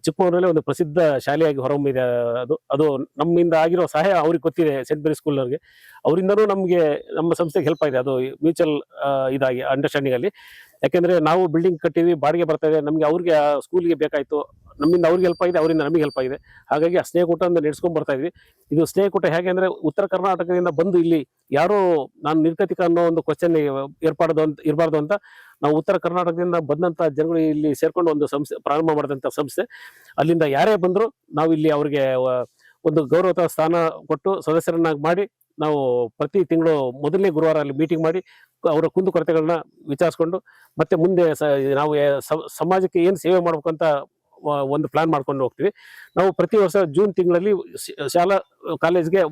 ಚಿಕ್ಕಮಗಳೂರಲ್ಲಿ ಒಂದು ಪ್ರಸಿದ್ಧ ಶಾಲೆಯಾಗಿ ಹೊರಹೊಮ್ಮಿದೆ. ಅದು ಅದು ನಮ್ಮಿಂದ ಆಗಿರೋ ಸಹಾಯ ಅವ್ರಿಗೆ ಗೊತ್ತಿದೆ ಸೆಂಟ್ ಮೇರಿ ಸ್ಕೂಲ್ನವ್ರಿಗೆ ಅವರಿಂದನೂ ನಮಗೆ, ನಮ್ಮ ಸಂಸ್ಥೆಗೆ ಹೆಲ್ಪ್ ಆಗಿದೆ. ಅದು ಮ್ಯೂಚುವಲ್ ಇದಾಗಿ ಅಂಡರ್ಸ್ಟ್ಯಾಂಡಿಂಗಲ್ಲಿ ಯಾಕೆಂದರೆ ನಾವು ಬಿಲ್ಡಿಂಗ್ ಕಟ್ಟಿದ್ವಿ, ಬಾಡಿಗೆ ಬರ್ತಾ ಇದೆ. ನಮಗೆ ಅವ್ರಿಗೆ ಸ್ಕೂಲಿಗೆ ಬೇಕಾಯ್ತು. ನಮ್ಮಿಂದ ಅವ್ರಿಗೆ ಹೆಲ್ಪ್ ಆಗಿದೆ, ಅವರಿಂದ ನಮಗೆ ಹೆಲ್ಪ್ ಆಗಿದೆ. ಹಾಗಾಗಿ ಆ ಸ್ನೇಹಕೂಟ ನಡೆಸ್ಕೊಂಡ್ ಬರ್ತಾ ಇದ್ವಿ. ಇದು ಸ್ನೇಹಕೂಟ ಹೇಗೆ ಅಂದರೆ ಉತ್ತರ ಕರ್ನಾಟಕದಿಂದ ಬಂದು ಇಲ್ಲಿ ಯಾರೋ ನಾನು ನಿರ್ಗತಿಕ ಅನ್ನೋ ಒಂದು ಕ್ವಶನ್ ಏರ್ಪಾಡದು ಅಂತ, ಇರಬಾರ್ದು ಅಂತ ನಾವು ಉತ್ತರ ಕರ್ನಾಟಕದಿಂದ ಬಂದಂತ ಜನಗಳು ಇಲ್ಲಿ ಸೇರ್ಕೊಂಡು ಒಂದು ಸಂಸ್ಥೆ ಪ್ರಾರಂಭ ಮಾಡಿದಂಥ ಸಂಸ್ಥೆ. ಅಲ್ಲಿಂದ ಯಾರೇ ಬಂದರೂ ನಾವು ಇಲ್ಲಿ ಅವ್ರಿಗೆ ಒಂದು ಗೌರವದ ಸ್ಥಾನ ಕೊಟ್ಟು ಸದಸ್ಯರನ್ನಾಗಿ ಮಾಡಿ ನಾವು ಪ್ರತಿ ತಿಂಗಳು ಮೊದಲನೇ ಗುರುವಾರ ಅಲ್ಲಿ ಮೀಟಿಂಗ್ ಮಾಡಿ ಅವರ ಕುಂದುಕೊರತೆಗಳನ್ನ ವಿಚಾರಿಸ್ಕೊಂಡು ಮತ್ತೆ ಮುಂದೆ ನಾವು ಸಮಾಜಕ್ಕೆ ಏನು ಸೇವೆ ಮಾಡ್ಬೇಕಂತ ಒಂದು ಪ್ಲಾನ್ ಮಾಡ್ಕೊಂಡು ಹೋಗ್ತೀವಿ. ನಾವು ಪ್ರತಿ ವರ್ಷ ಜೂನ್ ತಿಂಗಳಲ್ಲಿ ಶಾಲಾ ಕಾಲೇಜ್ಗೆ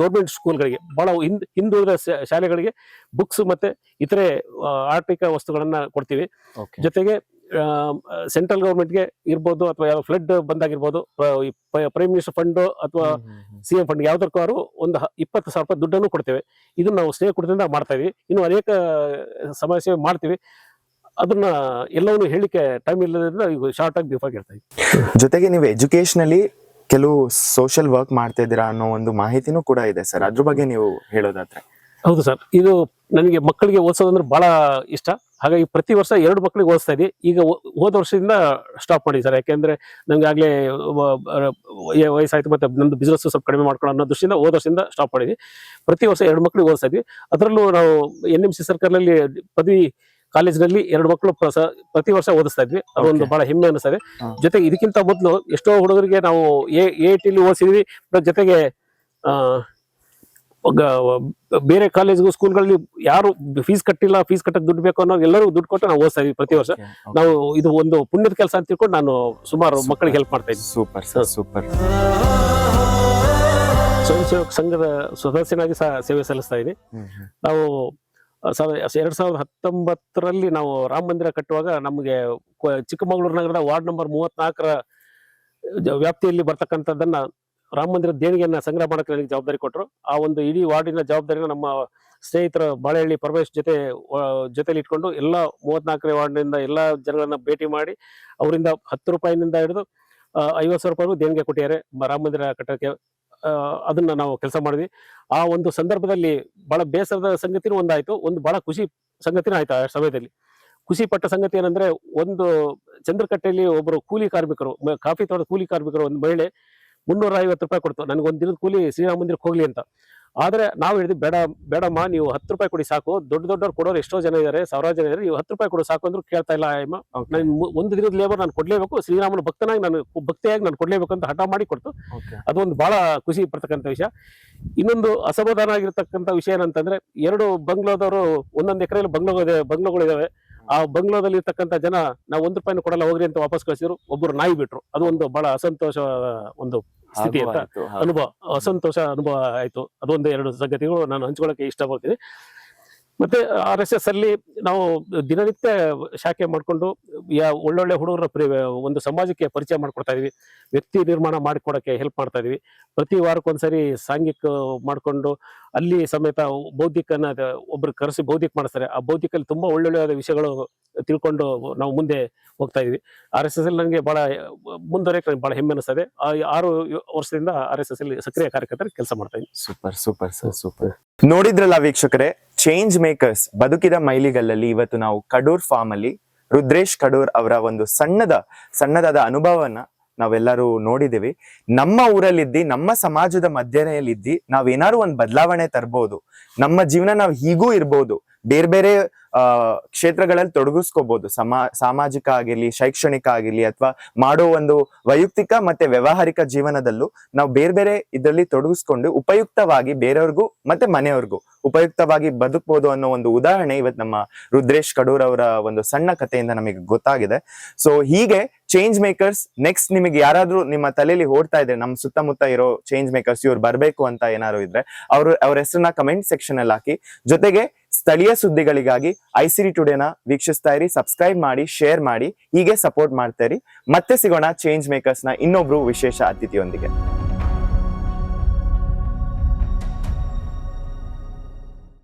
ಗೌರ್ಮೆಂಟ್ ಸ್ಕೂಲ್ಗಳಿಗೆ ಬಹಳ ಹಿಂದ್ ಹಿಂದುಳಿದ ಶಾಲೆಗಳಿಗೆ ಬುಕ್ಸ್ ಮತ್ತೆ ಇತರೆ ಆರ್ಥಿಕ ವಸ್ತುಗಳನ್ನ ಕೊಡ್ತೀವಿ. ಜೊತೆಗೆ ಸೆಂಟ್ರಲ್ ಗೌರ್ಮೆಂಟ್ಗೆ ಇರ್ಬೋದು ಅಥವಾ ಯಾವ ಫ್ಲಡ್ ಬಂದಾಗಿರ್ಬೋದು ಪ್ರೈಮ್ ಮಿನಿಸ್ಟರ್ ಫಂಡ್ ಅಥವಾ. ಸಿ ಎಂ ಫಂಡ್ ಯಾವ್ದಕ್ಕಾದ್ರು ಒಂದು ಇಪ್ಪತ್ತು ಸಾವಿರ ರೂಪಾಯಿ ದುಡ್ಡನ್ನು ಕೊಡ್ತೇವೆ. ಇದನ್ನ ನಾವು ಸ್ನೇಹ ಕೊಡೋದ್ರಿಂದ ಮಾಡ್ತಾ ಇದೀವಿ. ಇನ್ನು ಅನೇಕ ಸಮಾಜ ಸೇವೆ ಮಾಡ್ತೀವಿ. ಅದನ್ನ ಎಲ್ಲವನ್ನು ಹೇಳಿಕೆ ಟೈಮ್ ಇಲ್ಲದ್ರಿಂದ ಈಗ ಶಾರ್ಟ್ ಆಗಿ ಬಿಫಾಗಿ ಹೇಳ್ತಾ ಇದ್ದೀವಿ ಜೊತೆಗೆ ನೀವು ಎಜುಕೇಶನಲಿ ಕೆಲವು ಸೋಷಿಯಲ್ ವರ್ಕ್ ಮಾಡ್ತಾ ಇದ್ದೀರಾ ಅನ್ನೋ ಒಂದು ಮಾಹಿತಿನೂ ಕೂಡ ಇದೆ ಸರ್. ಅದ್ರ ಬಗ್ಗೆ ನೀವು ಹೇಳೋದಾದ್ರೆ. ಹೌದು ಸರ್. ಇದು ನನಗೆ ಮಕ್ಕಳಿಗೆ ಓದಿಸೋದಂದ್ರೆ ಬಹಳ ಇಷ್ಟ. ಹಾಗಾಗಿ ಪ್ರತಿ ವರ್ಷ ಎರಡು ಮಕ್ಕಳಿಗೆ ಓದಿಸ್ತಾ ಇದ್ವಿ ಈಗ ಹೋದ ವರ್ಷದಿಂದ ಸ್ಟಾಪ್ ಮಾಡಿ ಸರ್. ಯಾಕೆಂದ್ರೆ ನಮ್ಗೆ ಆಗ್ಲೇ ವಯಸ್ಸಾಯ್ತು ಮತ್ತೆ ನಮ್ದು ಬಿಸ್ನೆಸ್ ಸ್ವಲ್ಪ ಕಡಿಮೆ ಮಾಡ್ಕೊಳ್ಳೋ ಅನ್ನೋ ದೃಷ್ಟಿಯಿಂದ ಹೋದ ವರ್ಷದಿಂದ ಸ್ಟಾಪ್ ಮಾಡಿದ್ವಿ ಪ್ರತಿ ವರ್ಷ ಎರಡು ಮಕ್ಕಳಿಗೆ ಓದಿಸ್ತಾ ಇದ್ವಿ ಅದರಲ್ಲೂ ನಾವು ಎನ್ ಎಂ ಸಿ ಸರ್ಕಲ್ನಲ್ಲಿ ಪದವಿ ಕಾಲೇಜಿನಲ್ಲಿ ಎರಡು ಮಕ್ಕಳು ಪ್ರ- ಪ್ರತಿ ವರ್ಷ ಓದಿಸ್ತಾ ಇದ್ವಿ. ಅದೊಂದು. ಬಹಳ ಹೆಮ್ಮೆ ಅನಿಸ್ತದೆ. ಜೊತೆಗೆ ಇದಕ್ಕಿಂತ ಮೊದಲು ಎಷ್ಟೋ ಹುಡುಗರಿಗೆ ನಾವು ಎ ಎ ಟಿಲಿ ಓದಿಸಿದ್ವಿ. ಜೊತೆಗೆ ಬೇರೆ ಕಾಲೇಜ್ಗೂ ಸ್ಕೂಲ್ಗಳಲ್ಲಿ ಯಾರು ಫೀಸ್ ಕಟ್ಟಿಲ್ಲ ಫೀಸ್ ಕಟ್ಟಕ್ಕೆ ದುಡ್ಡು ಬೇಕು ಅನ್ನೋ ಎಲ್ಲರೂ ದುಡ್ಡು ಕೊಟ್ಟು ನಾವು ಓದಿಸ್ತಾ ಇದ್ವಿ ಪ್ರತಿ ವರ್ಷ. ನಾವು ಇದು ಒಂದು ಪುಣ್ಯದ ಕೆಲಸ ಅಂತ ತಿಳ್ಕೊಂಡು ನಾನು ಸುಮಾರು. ಮಕ್ಕಳಿಗೆ ಹೆಲ್ಪ್ ಮಾಡ್ತಾ ಇದ್ದೀನಿ. Super sir super. ಸ್ವಯಂ ಸೇವಕ ಸಂಘದ ಸದಸ್ಯನಾಗಿ ಸಹ ಸೇವೆ ಸಲ್ಲಿಸ್ತಾ ಇದ್ದೀನಿ. ನಾವು ಆ, ಎರಡು ಸಾವಿರದ ಹತ್ತೊಂಬತ್ತರಲ್ಲಿ ನಾವು ರಾಮ ಮಂದಿರ ಕಟ್ಟುವಾಗ ನಮಗೆ ಚಿಕ್ಕಮಗಳೂರು ನಗರದ ವಾರ್ಡ್ ನಂಬರ್ ಮೂವತ್ನಾಲ್ಕರ ವ್ಯಾಪ್ತಿಯಲ್ಲಿ ಬರ್ತಕ್ಕಂಥದ್ದನ್ನ ರಾಮ ಮಂದಿರ ದೇಣಿಗೆಯನ್ನ ಸಂಗ್ರಹ ಮಾಡಕ್ಕೆ ನನಗೆ ಜವಾಬ್ದಾರಿ ಕೊಟ್ಟರು ಆ ಒಂದು ಇಡೀ ವಾರ್ಡಿನ ಜವಾಬ್ದಾರಿನ ನಮ್ಮ ಸ್ನೇಹಿತರ ಬಾಳೆಹಳ್ಳಿ ಪರಮೇಶ್ ಜೊತೆ ಜೊತೆಯಲ್ಲಿ ಇಟ್ಕೊಂಡು ಎಲ್ಲ ಮೂವತ್ನಾಲ್ಕನೇ ವಾರ್ಡ್ನಿಂದ ಎಲ್ಲ ಜನಗಳನ್ನ ಭೇಟಿ ಮಾಡಿ ಅವರಿಂದ ಹತ್ತು ರೂಪಾಯಿನಿಂದ ಹಿಡಿದು ಐವತ್ತು ಸಾವಿರ ರೂಪಾಯಿಗೂ ದೇಣಿಗೆ ಕೊಟ್ಟಿದ್ದಾರೆ ರಾಮ ಮಂದಿರ ಕಟ್ಟಕ್ಕೆ. ಅದನ್ನ ನಾವು ಕೆಲಸ ಮಾಡಿದ್ವಿ. ಆ ಒಂದು ಸಂದರ್ಭದಲ್ಲಿ ಬಹಳ ಬೇಸರದ ಸಂಗತಿನೂ ಒಂದಾಯ್ತು. ಒಂದು ಬಹಳ ಖುಷಿ ಸಂಗತಿನೂ ಆಯ್ತು ಆ ಸಮಯದಲ್ಲಿ. ಖುಷಿ ಪಟ್ಟ ಸಂಗತಿ ಏನಂದ್ರೆ ಒಂದು ಚಂದ್ರಕಟ್ಟೆಯಲ್ಲಿ ಒಬ್ಬರು ಕೂಲಿ ಕಾರ್ಮಿಕರು ಕಾಫಿ ತೋಟದ ಕೂಲಿ ಕಾರ್ಮಿಕರು ಒಂದು ಮಹಿಳೆ ಮುನ್ನೂರ ಐವತ್ತು ರೂಪಾಯಿ ಕೊಡ್ತು. ನನಗೆ ಒಂದು ದಿನದ ಕೂಲಿ ಶ್ರೀರಾಮ ಮಂದಿರಕ್ಕೆ ಹೋಗ್ಲಿ ಅಂತ. ಆದ್ರೆ ನಾವು ಹೇಳಿದ್ವಿ ಬೇಡ ಬೇಡಮ್ಮ ನೀವು ಹತ್ತು ರೂಪಾಯಿ ಕೊಡಿ ಸಾಕು. ದೊಡ್ಡ ದೊಡ್ಡವ್ರು ಕೊಡೋರು ಎಷ್ಟೋ ಜನ ಇದ್ದಾರೆ ಸಾವಿರಾರು ಜನ ಇದ್ದಾರೆ ನೀವು ಹತ್ತು ರೂಪಾಯಿ ಕೊಡು ಸಾಕು ಅಂದ್ರೂ ಕೇಳ್ತಾ ಇಲ್ಲ ಅಮ್ಮ ನಾನು ಒಂದು ದಿನದ ಲೇಬರ್ ನಾನು ಕೊಡ್ಲೇಬೇಕು ಶ್ರೀರಾಮನ ಭಕ್ತನಾಗಿ ನಾನು ಭಕ್ತಿಯಾಗಿ ನಾನು ಕೊಡ್ಲೇಬೇಕು ಅಂತ ಹಠ ಮಾಡಿ ಕೊಡ್ತು. ಅದೊಂದು ಬಹಳ ಖುಷಿ ಪಡ್ತಕ್ಕಂಥ ವಿಷಯ. ಇನ್ನೊಂದು ಅಸಮಾಧಾನ ಆಗಿರ್ತಕ್ಕಂಥ ವಿಷಯ ಏನಂತಂದ್ರೆ ಎರಡು ಬಂಗ್ಲೋದವರು ಒಂದೊಂದು ಎಕರೆಯಲ್ಲಿ ಬಂಗ್ಲೋ ಇದೆ ಬಂಗ್ಲೋಗಳಿದಾವೆ ಆ ಬಂಗ್ಲೋದಲ್ಲಿ ಇರ್ತಕ್ಕಂಥ ಜನ ನಾವು ಒಂದು ರೂಪಾಯಿನ ಕೊಡಲ್ಲ ಹೋಗ್ರಿ ಅಂತ ವಾಪಸ್ ಕಳಿಸಿದ್ರು ಒಬ್ಬರು ನಾಯಿ ಬಿಟ್ರು. ಅದು ಒಂದು ಬಹಳ ಅಸಂತೋಷ ಒಂದು ಸ್ಥಿತಿ ಅಂತ ಅನುಭವ ಅಸಂತೋಷ ಅನುಭವ ಆಯ್ತು. ಅದೊಂದು ಎರಡು ಸಂಗತಿಗಳು ನಾನು ಹಂಚ್ಕೊಳ್ಳೋಕೆ ಇಷ್ಟಪಡ್ತೀನಿ. ಮತ್ತೆ ಆರ್ ಎಸ್ ಎಸ್ ಅಲ್ಲಿ ನಾವು ದಿನನಿತ್ಯ ಶಾಖೆ ಮಾಡಿಕೊಂಡು, ಯಾ ಒಳ್ಳೊಳ್ಳೆ ಹುಡುಗರ ಪ್ರಿ ಒಂದು ಸಮಾಜಕ್ಕೆ ಪರಿಚಯ ಮಾಡ್ಕೊಡ್ತಾ ಇದೀವಿ. ವ್ಯಕ್ತಿ ನಿರ್ಮಾಣ ಮಾಡಿಕೊಡಕ್ಕೆ ಹೆಲ್ಪ್ ಮಾಡ್ತಾ ಇದೀವಿ. ಪ್ರತಿ ವಾರಕ್ಕೊಂದ್ಸರಿ ಸಾಂಘಿಕ ಮಾಡಿಕೊಂಡು, ಅಲ್ಲಿ ಸಮೇತ ಬೌದ್ಧಿಕನ ಒಬ್ರು ಕರೆಸಿ ಬೌದ್ಧಿಕ ಮಾಡಿಸ್ತಾರೆ. ಆ ಬೌದ್ಧಿಕಲ್ಲಿ ತುಂಬಾ ಒಳ್ಳೊಳ್ಳೆಯಾದ ವಿಷಯಗಳು ತಿಳ್ಕೊಂಡು ನಾವು ಮುಂದೆ ಹೋಗ್ತಾ ಇದೀವಿ. ಆರ್ ಎಸ್ ಅಲ್ಲಿ ನನಗೆ ಬಹಳ, ಮುಂದುವರೆಯಕ್ಕೆ ನನಗೆ ಬಹಳ ಹೆಮ್ಮೆ ಅನಿಸ್ತದೆ. ಆರು ವರ್ಷದಿಂದ ಆರ್ ಎಸ್ ಎಸ್ ಅಲ್ಲಿ ಸಕ್ರಿಯ ಕಾರ್ಯಕರ್ತರು ಕೆಲಸ ಮಾಡ್ತಾ ಇದ್ದೀನಿ. ಸೂಪರ್ ಸೂಪರ್ ಸರ್ ಸೂಪರ್ ನೋಡಿದ್ರಲ್ಲ ವೀಕ್ಷಕರೇ ಚೇಂಜ್ ಮೇಕರ್ಸ್ ಬದುಕಿದ ಮೈಲಿಗಲ್ಲಲ್ಲಿ ಇವತ್ತು ನಾವು ಕಡೂರ್ ಫಾರ್ಮ್ ಅಲ್ಲಿ ರುದ್ರೇಶ್ ಕಡೂರ್ ಅವರ ಒಂದು ಸಣ್ಣದ, ಸಣ್ಣದಾದ ಅನುಭವವನ್ನ ನಾವೆಲ್ಲರೂ ನೋಡಿದ್ದೀವಿ. ನಮ್ಮ ಊರಲ್ಲಿದ್ದಿ, ನಮ್ಮ ಸಮಾಜದ ಮಧ್ಯನೆಯಲ್ಲಿದ್ದಿ ನಾವೇನಾದ್ರು ಒಂದು ಬದಲಾವಣೆ ತರ್ಬೋದು, ನಮ್ಮ ಜೀವನ ನಾವು ಹೀಗೂ ಇರ್ಬೋದು ಬೇರೆ ಬೇರೆ ಕ್ಷೇತ್ರಗಳಲ್ಲಿ ತೊಡಗಿಸ್ಕೋಬಹುದು ಸಮಾ, ಸಾಮಾಜಿಕ ಆಗಿರ್ಲಿ, ಶೈಕ್ಷಣಿಕ ಆಗಿರ್ಲಿ ಅಥವಾ ಮಾಡೋ ಒಂದು ವೈಯಕ್ತಿಕ ಮತ್ತೆ ವ್ಯಾವಹಾರಿಕ ಜೀವನದಲ್ಲೂ ನಾವು ಬೇರೆ ಬೇರೆ ಇದರಲ್ಲಿ ತೊಡಗಿಸ್ಕೊಂಡು ಉಪಯುಕ್ತವಾಗಿ ಬೇರೆಯವ್ರಿಗೂ ಮತ್ತೆ ಮನೆಯವ್ರಿಗೂ ಉಪಯುಕ್ತವಾಗಿ ಬದುಕಬಹುದು ಅನ್ನೋ ಒಂದು ಉದಾಹರಣೆ ಇವತ್ತು ನಮ್ಮ ರುದ್ರೇಶ್ ಕಡೂರ್ ಅವರ ಒಂದು ಸಣ್ಣ ಕಥೆಯಿಂದ ನಮಗೆ ಗೊತ್ತಾಗಿದೆ. ಸೊ ಹೀಗೆ ಚೇಂಜ್ ಮೇಕರ್ಸ್ ನೆಕ್ಸ್ಟ್ ನಿಮಗೆ ಯಾರಾದ್ರೂ ನಿಮ್ಮ ತಲೆಯಲ್ಲಿ ಓಡ್ತಾ ಇದ್ರೆ, ನಮ್ಮ ಸುತ್ತಮುತ್ತ ಇರೋ ಚೇಂಜ್ ಮೇಕರ್ಸ್ ಇವ್ರು ಬರಬೇಕು ಅಂತ ಏನಾದ್ರು ಇದ್ರೆ, ಅವರು, ಅವ್ರ ಹೆಸರನ್ನ ಕಮೆಂಟ್ ಸೆಕ್ಷನ್ ಅಲ್ಲಿ ಹಾಕಿ. ಜೊತೆಗೆ ಸ್ಥಳೀಯ ಸುದ್ದಿಗಳಿಗಾಗಿ ಐ ಐಸಿರಿ ಟುಡೇನ ವೀಕ್ಷಿಸ್ತಾ ಇರಿ, ಸಬ್ಸ್ಕ್ರೈಬ್ ಮಾಡಿ, ಶೇರ್ ಮಾಡಿ, ಹೀಗೆ ಸಪೋರ್ಟ್ ಮಾಡ್ತಾ ಇರಿ. ಮತ್ತೆ ಸಿಗೋಣ ಚೇಂಜ್ ಮೇಕರ್ಸ್ನ ಇನ್ನೊಬ್ರು ವಿಶೇಷ ಅತಿಥಿಯೊಂದಿಗೆ.